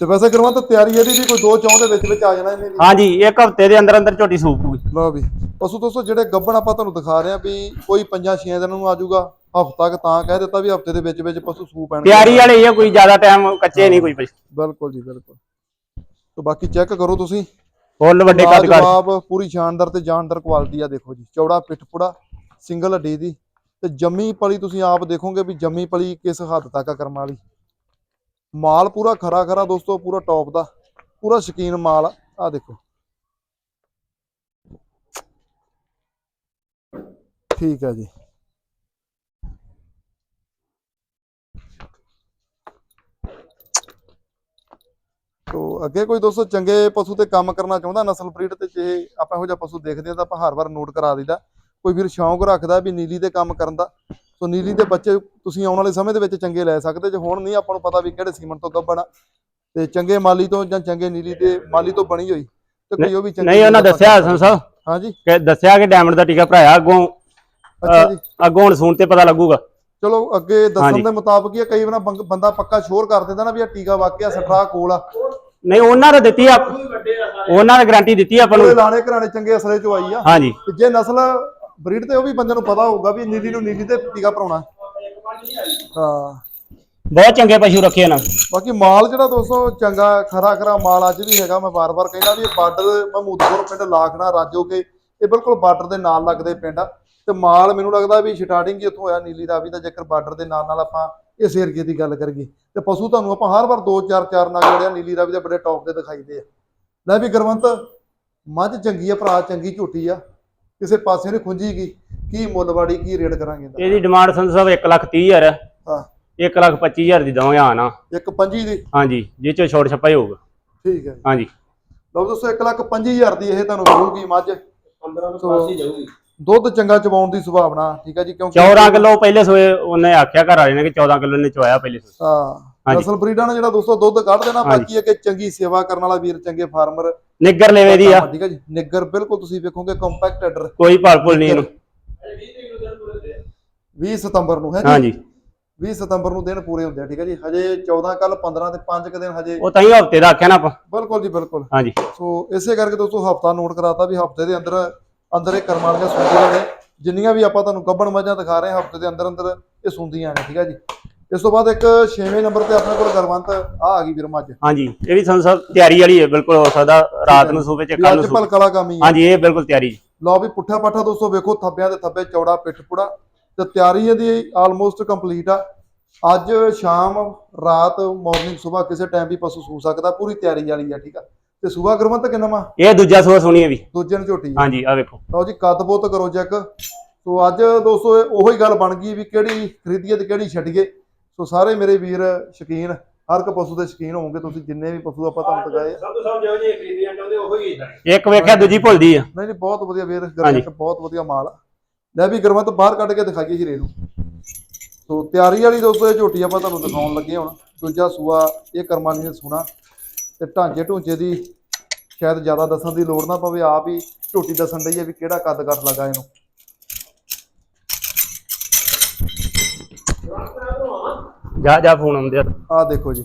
A: ਤੇ ਵੈਸੇ ਕਰਵਾ ਤਾਂ ਤਿਆਰੀ ਇਹਦੀ ਵੀ ਕੋਈ ਦੋ ਚੌਂ ਦੇ ਵਿੱਚ ਵਿੱਚ ਆ ਜਾਣਾ ਇਹਨੇ ਵੀ।
B: ਹਾਂਜੀ ਇੱਕ ਹਫ਼ਤੇ ਦੇ ਅੰਦਰ ਅੰਦਰ ਝੋਟੀ ਸੂਪ ਪੂਗੀ
A: ਲਓ ਵੀ ਪਸ਼ੂ ਦੋਸਤੋ ਜਿਹੜੇ ਗੱਬਣ ਆਪਾਂ ਤੁਹਾਨੂੰ ਦਿਖਾ ਰਹੇ ਆ ਵੀ ਕੋਈ ਪੰਜਾਂ ਛੇ ਦਿਨਾਂ ਨੂੰ ਆ ਜਾਊਗਾ ਹਫਤਾ ਕ ਤਾਂ ਕਹਿ ਦਿੱਤਾ ਵੀ ਹਫ਼ਤੇ ਦੇ ਵਿੱਚ ਵਿੱਚ ਪਸ਼ੂ ਸੂ ਪੈਣਗੇ।
B: ਤਿਆਰੀ ਵਾਲੇ ਹੀ ਆ ਕੋਈ ਜ਼ਿਆਦਾ ਟਾਈਮ ਕੱਚੇ ਨਹੀਂ ਕੋਈ ਪਸ਼ੂ
A: ਬਿਲਕੁਲ ਜੀ ਬਿਲਕੁਲ। ਤੇ ਬਾਕੀ ਚੈੱਕ ਕਰੋ ਤੁਸੀਂ।
B: ਫੁੱਲ ਵੱਡੇ ਕੱਦ ਕਰ
A: ਜਵਾਬ ਪੂਰੀ ਸ਼ਾਨਦਾਰ ਤੇ ਜਾਨਦਾਰ ਕੁਆਲਿਟੀ ਆ ਦੇਖੋ ਜੀ। ਚੌੜਾ ਪਿੱਠ ਪੁੜਾ ਸਿੰਗਲ ਹੱਡੀ ਦੀ। ਤੇ ਜੰਮੀ ਪਲੀ ਤੁਸੀਂ ਆਪ ਦੇਖੋਗੇ ਵੀ ਜੰਮੀ ਪਲੀ ਕਿਸ ਹੱਦ ਤੱਕ ਆ ਕਰਮ ਵਾਲੀ। ਮਾਲ ਪੂਰਾ ਖਰਾ ਖਰਾ ਦੋਸਤੋ, ਪੂਰਾ ਟੌਪ ਦਾ, ਪੂਰਾ ਸ਼ਕੀਨ ਮਾਲ ਆ। ਆਹ ਦੇਖੋ। ਠੀਕ ਹੈ ਜੀ। ਤੋ ਅੱਗੇ ਕੋਈ ਦੋਸਤੋ ਚੰਗੇ ਪਸ਼ੂ ਤੇ ਕੰਮ ਕਰਨਾ ਚਾਹੁੰਦਾ, ਨਸਲ ਬਰੀਡ ਤੇ ਜੇ ਆਪਾਂ ਇਹੋ ਜਿਹਾ ਪਸ਼ੂ ਦੇਖਦੇ ਆ ਤਾਂ ਆਪਾਂ ਹਰ ਵਾਰ ਨੋਟ ਕਰਾ ਦਈਦਾ। ਕੋਈ ਵੀਰ ਸ਼ੌਂਕ ਰੱਖਦਾ ਵੀ ਨੀਲੀ ਤੇ ਕੰਮ ਕਰਨ ਦਾ ਸੋ ਨੀਲੀ ਦੇ ਬੱਚੇ ਤੁਸੀਂ ਆਉਣ ਵਾਲੇ ਸਮੇਂ ਦੇ ਵਿੱਚ ਚੰਗੇ ਲੈ ਸਕਦੇ ਜੇ ਹੁਣ ਨਹੀਂ ਆਪਾਂ ਨੂੰ ਪਤਾ ਵੀ ਕਿਹੜੇ ਸੀਮਨ ਤੋਂ ਗੱਭਣ ਆ ਤੇ ਚੰਗੇ ਮਾਲੀ ਤੋਂ ਜਾਂ ਚੰਗੇ ਨੀਲੀ ਦੇ ਮਾਲੀ ਤੋਂ ਬਣੀ ਹੋਈ ਤੇ ਕੋਈ ਉਹ ਵੀ ਚੰਗੀ
B: ਨਹੀਂ ਉਹਨਾਂ ਦੱਸਿਆ ਹਸਨ ਸਾਹਿਬ।
A: ਹਾਂਜੀ।
B: ਕਿ ਦੱਸਿਆ ਕਿ ਡਾਇਮੰਡ ਦਾ ਟੀਕਾ ਭਰਾਇਆ ਅੱਗੋਂ
A: ਅੱਛਾ ਜੀ।
B: ਅੱਗੋਂ ਹੁਣ ਸੁਣ ਤੇ ਪਤਾ ਲੱਗੂਗਾ।
A: ਚਲੋ ਅੱਗੇ ਦੱਸਣ। ਦੇ ਮੁਤਾਬਕ ਹੀ ਕਈ ਵਾਰ ਬੰਦਾ ਪੱਕਾ ਸ਼ੋਰ ਕਰ ਦਿੰਦਾ ਨਾ ਵੀ ਇਹ ਟੀਕਾ ਵਾਕਿਆ ਸਟਰਾ ਕੋਲ ਆ।
B: ਨਹੀਂ ਉਹਨਾਂ ਨੇ ਦਿੱਤੀ ਆ ਉਹਨਾਂ ਨੇ ਗਾਰੰਟੀ ਦਿੱਤੀ ਆ ਆਪਾਂ ਨੂੰ।
A: ਲਾਣੇ ਘਰਾਣੇ ਚੰਗੇ ਅਸਲੇ ਚੋਂ ਆਈ ਆ।
B: ਹਾਂਜੀ।
A: ਜੇ ਨਸਲ ਬਰੀਡ ਤੇ ਉਹ ਵੀ ਬੰਦੇ ਨੂੰ ਪਤਾ ਹੋਊਗਾ ਵੀ ਨੀਲੀ ਨੂੰ ਨੀਲੀ ਤੇ ਟੀਕਾ ਭਰਾਉਣਾ ਹਾਂ।
B: ਬਹੁਤ ਚੰਗੇ ਪਸ਼ੂ ਰੱਖੇ ਇਹਨਾਂ
A: ਬਾਕੀ ਮਾਲ ਜਿਹੜਾ ਦੋਸਤੋ ਚੰਗਾ ਖਰਾ ਖਰਾ ਮਾਲ ਅੱਜ ਵੀ ਹੈਗਾ। ਮੈਂ ਬਾਰ-ਬਾਰ ਕਹਿੰਦਾ ਵੀ ਇਹ ਬਾਰਡਰ ਮਹਮੂਦਪੁਰ ਪਿੰਡ ਲਾਖਣਾ ਰਾਜੋ ਕੇ ਇਹ ਬਿਲਕੁਲ ਬਾਰਡਰ ਦੇ ਨਾਲ ਲੱਗਦੇ ਪਿੰਡ ਆ। ਤੇ ਮਾਲ ਮੈਨੂੰ ਲੱਗਦਾ ਵੀ ਸਟਾਰਟਿੰਗ ਹੀ ਉੱਥੋਂ ਹੋਇਆ ਨੀਲੀ ਦਾ ਜੇਕਰ ਬਾਰਡਰ ਦੇ ਨਾਲ ਨਾਲ ਆਪਾਂ ਇਸ ਏਰੀਏ ਦੀ ਗੱਲ ਕਰੀਏ ਤੇ ਪਸ਼ੂ ਤੁਹਾਨੂੰ ਆਪਾਂ ਹਰ ਵਾਰ 2 4 4 ਨਗ ਜਿਹੜੇ ਨੀਲੀ ਰਾਵੀ ਦੇ ਬੜੇ ਟੌਪ ਦੇ ਦਿਖਾਈਦੇ ਆ। ਲੈ ਵੀ ਗੁਰਵੰਤ ਮੱਝ ਚੰਗੀ ਆ ਭਰਾ ਚੰਗੀ ਝੂਟੀ ਆ। ਕਿਸੇ ਪਾਸੇ ਨਹੀਂ ਖੁੰਝੀ ਗਈ। ਕੀ ਮੁੱਲਵਾੜੀ ਕੀ ਰੇਟ ਕਰਾਂਗੇ ਇਹਦਾ?
B: ਇਹਦੀ ਡਿਮਾਂਡ ਸੰਤ ਸਾਹਿਬ 1 ਲੱਖ 30 ਹਜ਼ਾਰ
A: ਹਾਂ।
B: 1 ਲੱਖ 25 ਹਜ਼ਾਰ ਦੀ ਦਵਾਂਗੇ ਆ। ਨਾ
A: ਇੱਕ ਪੰਜੀ ਦੀ?
B: ਹਾਂਜੀ ਜੇ ਚੋ ਛੋਟ ਛੱਪਾ ਹੀ ਹੋਊਗਾ।
A: ਠੀਕ ਹੈ
B: ਹਾਂਜੀ।
A: ਲਓ ਦੋਸਤੋ 1 ਲੱਖ 25000 ਦੀ ਇਹ ਤੁਹਾਨੂੰ ਮਿਲੂਗੀ ਮੱਝ।
C: 15 ਤੋਂ
A: ਸੋ-
C: ਪਾਸ ਹੀ ਜਾਊਗੀ।
A: ਦੁੱਧ ਚੰਗਾ ਚਵਾਉਣ ਦੀ ਸੁਭਾਵਨਾ ਠੀਕ ਹੈ ਜੀ ਕਿਉਂਕਿ
B: 14 ਕਿਲੋ ਪਹਿਲੇ ਸੋਏ ਉਹਨੇ ਆਖਿਆ ਘਰ ਵਾਲੇ ਨੇ ਕਿ 14 ਕਿਲੋ ਨੇ ਚਵਾਇਆ ਪਹਿਲੇ ਸੋਏ।
A: ਹਾਂ।
B: ਹਾਂਜੀ।
A: ਨਸਲ ਬਰੀਡਾਂ ਨੇ ਜਿਹੜਾ ਦੋਸਤੋ ਦੁੱਧ ਕੱਢ ਦੇਣਾ। ਬਾਕੀ ਹੈ ਕਿ ਚੰਗੀ ਸੇਵਾ ਕਰਨ ਵਾਲਾ ਵੀਰ ਚੰਗੇ ਫਾਰਮਰ
B: ਨਿੱਗਰ ਲੈਵੇ ਦੀ ਆ।
A: ਠੀਕ ਹੈ ਜੀ ਨਿੱਗਰ ਬਿਲਕੁਲ ਤੁਸੀਂ ਵੇਖੋਗੇ ਕੰਪੈਕਟ ਐਡਰ
B: ਕੋਈ ਭੁਲ ਨਹੀਂ ਇਹਨੂੰ।
A: 20 ਸਤੰਬਰ ਨੂੰ ਹੈ ਜੀ?
B: ਹਾਂਜੀ।
A: 20 ਸਤੰਬਰ ਨੂੰ ਦਿਨ ਪੂਰੇ ਹੁੰਦੇ ਆ ਠੀਕ ਹੈ ਜੀ? ਹਜੇ 14 ਕੱਲ 15 ਤੇ 5 ਕੁ ਦਿਨ ਹਜੇ।
B: ਉਹ ਤਾਂ ਹੀ ਹਫ਼ਤੇ ਦਾ ਆਖਿਆ ਨਾ ਆਪਾਂ।
A: ਬਿਲਕੁਲ ਜੀ ਬਿਲਕੁਲ।
B: ਹਾਂਜੀ।
A: ਸੋ ਇਸੇ ਕਰਕੇ ਦੋਸਤੋ ਹਫਤਾ ਨੋਟ ਕਰਾਤਾ ਵੀ ਹਫ਼ਤੇ ਦੇ ਅੰਦਰ ਅੰਦਰ ਇਹ ਕਰਮ ਵਾਲੀਆਂ ਸੁਣਦੀਆਂ ਨੇ ਜਿੰਨੀਆਂ ਵੀ ਆਪਾਂ ਤੁਹਾਨੂੰ ਗੱਬਣ ਮੱਝਾਂ ਦਿਖਾ ਰਹੇ ਹਾਂ ਹਫ਼ਤੇ ਦੇ ਅੰਦਰ ਅੰਦਰ ਇਹ ਸੁਣਦੀਆਂ ਨੇ ਠੀਕ ਹੈ ਜੀ? ਇਸ ਤੋਂ ਬਾਅਦ ਇੱਕ 6ਵੇਂ ਨੰਬਰ ਤੇ ਆਪਣੇ ਕੋਲ ਗਰਵੰਤ ਆ ਆ ਗਈ ਵੀਰ ਮੱਝ।
B: ਹਾਂਜੀ ਇਹ ਵੀ ਸੰਤ ਸਾਹਿਬ ਤਿਆਰੀ ਵਾਲੀ ਹੈ ਬਿਲਕੁਲ ਹੋ ਸਕਦਾ ਰਾਤ ਨੂੰ ਸੂਬੇ ਚ ਕੱਲ ਨੂੰ ਸੂਬੇ
A: ਭਲਕਲਾ ਕੰਮ
B: ਹਾਂਜੀ ਇਹ ਬਿਲਕੁਲ ਤਿਆਰੀ
A: ਲਓ ਵੀ ਪੁੱਠਾ ਪਾਠਾ ਦੋਸਤੋ ਵੇਖੋ ਥੱਬਿਆਂ ਦੇ ਥੱਬੇ ਚੌੜਾ ਪਿੱਠ ਪੁੜਾ ਤੇ ਤਿਆਰੀ ਇਹਦੀ ਆਲਮੋਸਟ ਕੰਪਲੀਟ ਆ। ਅੱਜ ਸ਼ਾਮ ਰਾਤ ਮਾਰਨਿੰਗ ਸਵੇਰ ਕਿਸੇ ਟਾਈਮ ਵੀ ਪਸ਼ੂ ਸੂ ਸਕਦਾ ਪੂਰੀ ਤਿਆਰੀ ਵਾਲੀ ਆ ਠੀਕ ਆ। ਤੇ ਸਵੇਰ ਗੁਰਮੰਤ ਕਿੰਨਾ ਵਾ?
B: ਇਹ ਦੂਜਾ ਸੂਆ ਸੁਣੀ ਹੈ ਵੀ।
A: ਦੂਜੇ ਨੂੰ ਝੋਟੀ
B: ਹਾਂਜੀ ਆ ਵੇਖੋ।
A: ਲਓ ਜੀ ਕੱਦ ਬੁੱਤ ਕਰੋ ਚੈੱਕ ਸੋ ਅੱਜ ਦੋਸਤੋ ਉਹੀ ਗੱਲ ਬਣ ਗਈ ਵੀ ਕਿਹੜੀ ਖਰੀਦੀਏ ਤੇ ਕਿਹੜੀ ਛੱਡੀਏ। ਸੋ ਸਾਰੇ ਮੇਰੇ ਵੀਰ ਸ਼ਕੀਨ ਹਰ ਇੱਕ ਪਸ਼ੂ ਦੇ ਸ਼ਕੀਨ ਹੋਵੋਗੇ ਤੁਸੀਂ ਜਿੰਨੇ ਵੀ ਪਸ਼ੂ ਆਪਾਂ ਤੁਹਾਨੂੰ ਦਿਖਾਏ ਆ।
C: ਸਭ ਤੋਂ ਸਭ ਜਿਹੋ ਜਿਹੇ ਖਰੀਦੀਆਂ ਚਾਹੁੰਦੇ ਉਹੋ ਹੀ
B: ਇੱਕ ਵੇਖਿਆ ਦੂਜੀ ਭੁੱਲਦੀ ਆ।
A: ਨਹੀਂ ਨਹੀਂ ਬਹੁਤ ਵਧੀਆ ਵੀਰ
B: ਹਾਂਜੀ।
A: ਗਰਮੈਂਟ ਬਹੁਤ ਵਧੀਆ ਮਾਲ ਆ। ਲੈ ਵੀ ਗਰਮਤ ਬਾਹਰ ਕੱਢ ਕੇ ਦਿਖਾਈਏ ਹੀਰੇ ਨੂੰ ਸੋ ਤਿਆਰੀ ਵਾਲੀ ਦੋਸਤੋ ਇਹ ਝੋਟੀ ਆਪਾਂ ਤੁਹਾਨੂੰ ਦਿਖਾਉਣ ਲੱਗੇ ਹੁਣ। ਦੂਜਾ ਸੂਆ ਇਹ ਕਰਮਾਨੀ ਨੇ ਸੁਣਾ। ਤੇ ਢਾਂਚੇ ਢੂੰਚੇ ਦੀ ਸ਼ਾਇਦ ਜ਼ਿਆਦਾ ਦੱਸਣ ਦੀ ਲੋੜ ਨਾ ਪਵੇ ਆਪ ਹੀ ਝੋਟੀ ਦੱਸਣ ਡਈ ਹੈ ਵੀ ਕਿਹੜਾ ਕੱਦ ਕੱਟ ਲਗਾ ਇਹਨੂੰ।
B: ਜਾ ਜਾ ਫੋਨ ਆਉਂਦੇ ਆ।
A: ਆਹ ਦੇਖੋ ਜੀ।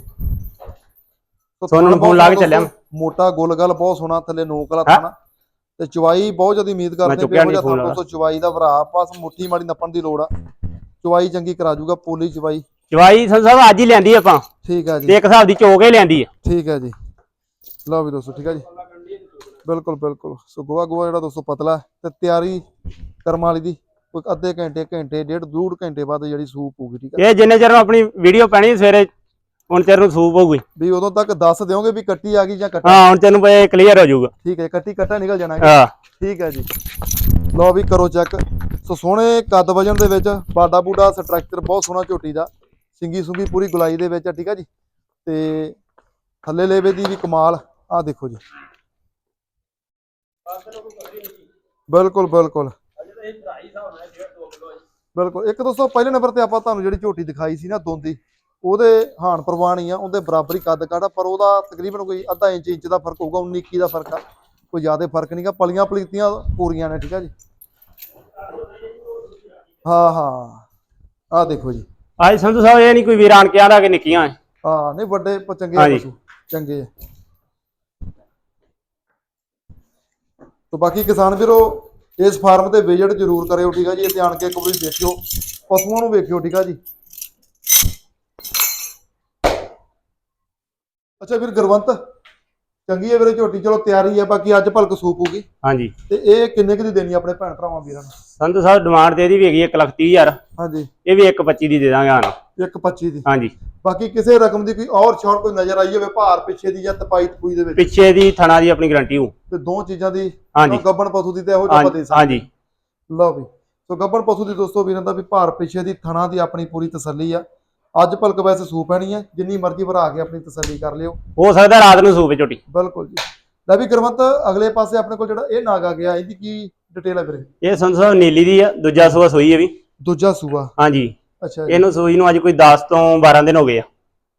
B: ਸੋਨੂੰ ਨੂੰ ਫੋਨ ਲਾ ਕੇ ਚੱਲਿਆ।
A: ਦੋਸਤੋ, ਮੋਟਾ ਗੁੱਲਗਲ ਬਹੁਤ ਸੋਹਣਾ ਥੱਲੇ ਨੋਕ ਵਾਲਾ? ਥਾਣਾ ਤੇ ਚਵਾਈ ਬਹੁਤ ਜ਼ਿਆਦਾ ਉਮੀਦ ਕਰਦੇ
B: ਚੁੱਕਿਆ ਨੀ ਫੋਨ ਵਾਲਾ।
A: ਦੋਸਤੋ ਚਵਾਈ ਦਾ ਭਰਾ ਬਸ ਮੁੱਠੀ ਮਾੜੀ ਨੱਪਣ ਦੀ ਲੋੜ ਆ। ਚਵਾਈ ਚੰਗੀ ਕਰਾ ਜੂਗਾ ਪੋਲੀ ਚਵਾਈ
B: ਚਵਾਈ ਸੰਤ ਸਾਹਿਬ ਅੱਜ ਹੀ ਲਿਆਂਦੀ ਆਪਾਂ।
A: ਠੀਕ ਜੀ।
B: ਤੇ ਇੱਕ ਹਿਸਾਬ ਦੀ ਚੋਕ ਹੀ ਲਿਆਂਦੀ ਆ।
A: ਠੀਕ ਹੈ ਜੀ। ਲਓ ਵੀ ਦੋਸਤੋ ਠੀਕ ਹੈ ਜੀ। ਬਿਲਕੁਲ ਬਿਲਕੁਲ। ਸੋ ਗੋਆ ਗੋਆ ਜਿਹੜਾ ਦੋਸਤੋ ਪਤਲਾ ਹੈ ਤੇ ਤਿਆਰੀ ਕਰਮ ਵਾਲੀ ਦੀ। ਕੋਈ ਅੱਧੇ ਘੰਟੇ ਘੰਟੇ ਡੇਢ ਡੂਢ ਘੰਟੇ ਬਾਅਦ ਜਿਹੜੀ ਸੂਪ ਹੋਊਗੀ ਠੀਕ ਹੈ
B: ਇਹ ਜਿੰਨੇ ਚਿਰ ਨੂੰ ਆਪਣੀ ਵੀਡੀਓ ਪੈਣੀ ਸਵੇਰੇ ਹੁਣ ਚਿਰ ਨੂੰ ਸੂਪ ਹੋਊਗੀ
A: ਵੀ ਉਦੋਂ ਤੱਕ ਦੱਸ ਦਿਓਗੇ ਵੀ ਕੱਟੀ ਆ ਗਈ ਜਾਂ ਕੱਟਾ
B: ਹਾਂ ਹੁਣ ਤੈਨੂੰ ਪਏ ਕਲੀਅਰ ਹੋ ਜਾਊਗਾ।
A: ਠੀਕ ਹੈ ਕੱਟੀ ਕੱਟਾ ਨਿਕਲ ਜਾਣਾ ਹੈ।
B: ਹਾਂ।
A: ਠੀਕ ਹੈ ਜੀ। ਲਓ ਵੀ ਕਰੋ ਚੈੱਕ ਸੋ ਸੋਹਣੇ ਕੱਦ ਵਜਨ ਦੇ ਵਿੱਚ ਬਾਡਾ ਬੂਡਾ ਸਟਰਕਚਰ ਬਹੁਤ ਸੋਹਣਾ ਝੋਟੀ ਦਾ। ਸਿੰਗੀ ਸੁੰਗੀ ਪੂਰੀ ਗੁਲਾਈ ਦੇ ਵਿੱਚ ਆ ਠੀਕ ਹੈ ਜੀ। ਤੇ ਥੱਲੇ ਲੇਵੇ ਦੀ ਵੀ ਕਮਾਲ ਆਹ ਦੇਖੋ ਜੀ। ਬਿਲਕੁਲ ਬਿਲਕੁਲ।
C: ਅਜੇ ਤਾਂ ਇਹ ਭਰਾਈ ਹਿਸਾਬ ਨਾਲ 1.5 2 ਕਿਲੋ
A: ਬਿਲਕੁਲ। ਇੱਕ ਦੋਸਤੋ ਪਹਿਲੇ ਨੰਬਰ ਤੇ ਆਪਾਂ ਤੁਹਾਨੂੰ ਜਿਹੜੀ ਝੋਟੀ ਦਿਖਾਈ ਸੀ ਨਾ ਦੋਂਦੀ ਉਹਦੇ ਹਾਨ ਪ੍ਰਵਾਨ ਆ ਉਹਦੇ ਬਰਾਬਰੀ ਕੱਦ ਕਾੜਾ ਪਰ ਉਹਦਾ ਤਕਰੀਬਨ ਕੋਈ ਅੱਧਾ ਇੰਚ ਇੰਚ ਦਾ ਫ਼ਰਕ ਹੋਊਗਾ 19 21 ਦਾ ਫ਼ਰਕ ਆ। ਕੋਈ ਜ਼ਿਆਦਾ ਫ਼ਰਕ ਨਹੀਂਗਾ ਪਲੀਆਂ ਪਲੀਤੀਆਂ ਪੂਰੀਆਂ ਨੇ ਠੀਕ ਆ ਜੀ? ਹਾਂ ਹਾਂ। ਆਹ ਦੇਖੋ ਜੀ।
B: ਅੱਜ ਸੰਧੂ ਸਾਹਿਬ ਇਹ ਨਹੀਂ ਕੋਈ ਵੀਰ ਆਣ ਕੇ ਆਂਦਾ ਕਿ ਨਿੱਕੀਆਂ ਐ?
A: ਹਾਂ ਨਹੀਂ ਵੱਡੇ ਪ- ਚੰਗੇ ਆ
B: ਹਾਂਜੀ।
A: ਪਸ਼ੂ। ਚੰਗੇ ਆ। ਤੋ ਬਾਕੀ ਕਿਸਾਨ ਵੀਰੋ ਇਸ ਫਾਰਮ ਤੇ ਵਿਜ਼ਿਟ ਜ਼ਰੂਰ ਕਰਿਓ, ਠੀਕ ਆ ਜੀ? ਇੱਥੇ ਆਣ ਕੇ ਇੱਕ ਵਾਰੀ ਦੇਖਿਓ। ਪਸ਼ੂਆਂ ਨੂੰ ਵੇਖਿਓ, ਠੀਕ ਆ ਜੀ? ਅੱਛਾ ਫਿਰ ਗੁਰਵੰਤ? ਚੰਗੀ ਹੈ ਵੀਰੇ ਝੋਟੀ ਚਲੋ ਤਿਆਰੀ ਹੈ ਬਾਕੀ ਅੱਜ ਭਲਕ ਸੂਪ ਹੋਊਗੀ।
B: ਹਾਂਜੀ।
A: ਤੇ ਇਹ ਕਿੰਨੇ ਕੁ ਦੀ ਦੇਣੀ ਆਪਣੇ ਭੈਣ ਭਰਾਵਾਂ ਵੀਰਾਂ ਨੂੰ?
B: ਸੰਧੂ ਸਾਹਿਬ ਡਿਮਾਂਡ ਤੇ ਇਹਦੀ ਵੀ ਹੈਗੀ 1 ਲੱਖ ਤੀਹ ਹਜ਼ਾਰ।
A: ਹਾਂਜੀ।
B: ਇਹ ਵੀ 1.25 ਦੀ ਦੇ ਦਾਂਗੇ ਹਾਂ
A: 125 ਦੀ।
B: ਹਾਂਜੀ।
A: ਬਾਕੀ ਕਿਸੇ ਰਕਮ ਦੀ ਕੋਈ ਔਰ ਛੋਟ ਕੋਈ ਨਜ਼ਰ ਆਈ ਹੋਵੇ ਭਾਰ ਪਿੱਛੇ ਦੀ ਜਾਂ ਤਪਾਈ ਤਪੂਈ ਦੇ ਵਿੱਚ?
B: ਪਿੱਛੇ ਦੀ ਥਣਾ ਦੀ ਆਪਣੀ ਗਾਰੰਟੀ ਹੂੰ।
A: ਤੇ ਦੋ ਚੀਜ਼ਾਂ ਦੀ
B: ਹਾਂਜੀ।
A: ਗੱਬਣ ਪਸ਼ੂ ਦੀ ਤੇ ਇਹੋ ਜਿਹਾ ਸਕਦੇ।
B: ਹਾਂਜੀ।
A: ਲਓ ਵੀ। ਸੋ ਗੱਬਣ ਪਸ਼ੂ ਦੀ ਦੋਸਤੋ ਵੀਰਾਂ ਦਾ ਵੀ ਭਾਰ ਪਿੱਛੇ ਦੀ ਥਣਾ ਦੀ ਆਪਣੀ ਪੂਰੀ ਤਸੱਲੀ ਆ। ਅੱਜ ਭਲਕ ਵੈਸੇ ਸੂਪ ਪੈਣੀ ਹੈ ਜਿੰਨੀ ਮਰਜ਼ੀ ਭਰਾ ਕੇ ਆਪਣੀ ਤਸੱਲੀ ਕਰ ਲਿਓ।
B: ਹੋ ਸਕਦਾ ਰਾਤ ਨੂੰ ਸੂਪੇ ਝੋਟੀ
A: ਬਿਲਕੁਲ ਜੀ। ਲੈ ਵੀ ਗੁਰਵੰਤ ਅਗਲੇ ਪਾਸੇ ਆਪਣੇ ਕੋਲ ਜਿਹੜਾ ਇਹ ਨਾਗ ਆ ਗਿਆ ਇਹਦੀ ਕੀ ਡਿਟੇਲ ਹੈ ਵੀਰੇ?
B: ਇਹ ਸਾਹਿਬ ਨੀਲੀ ਦੀ ਆ ਦੂਜਾ ਸੂਆ ਸੋਈ ਹੈ ਵੀ।
A: ਦੂਜਾ ਸੂਆ?
B: ਹਾਂਜੀ।
A: ਅੱਛਾ ਜੀ।
B: ਇਹਨੂੰ ਸੂਈ ਨੂੰ ਅੱਜ ਕੋਈ 10 ਤੋਂ 12 ਦਿਨ ਹੋ ਗਏ ਆ।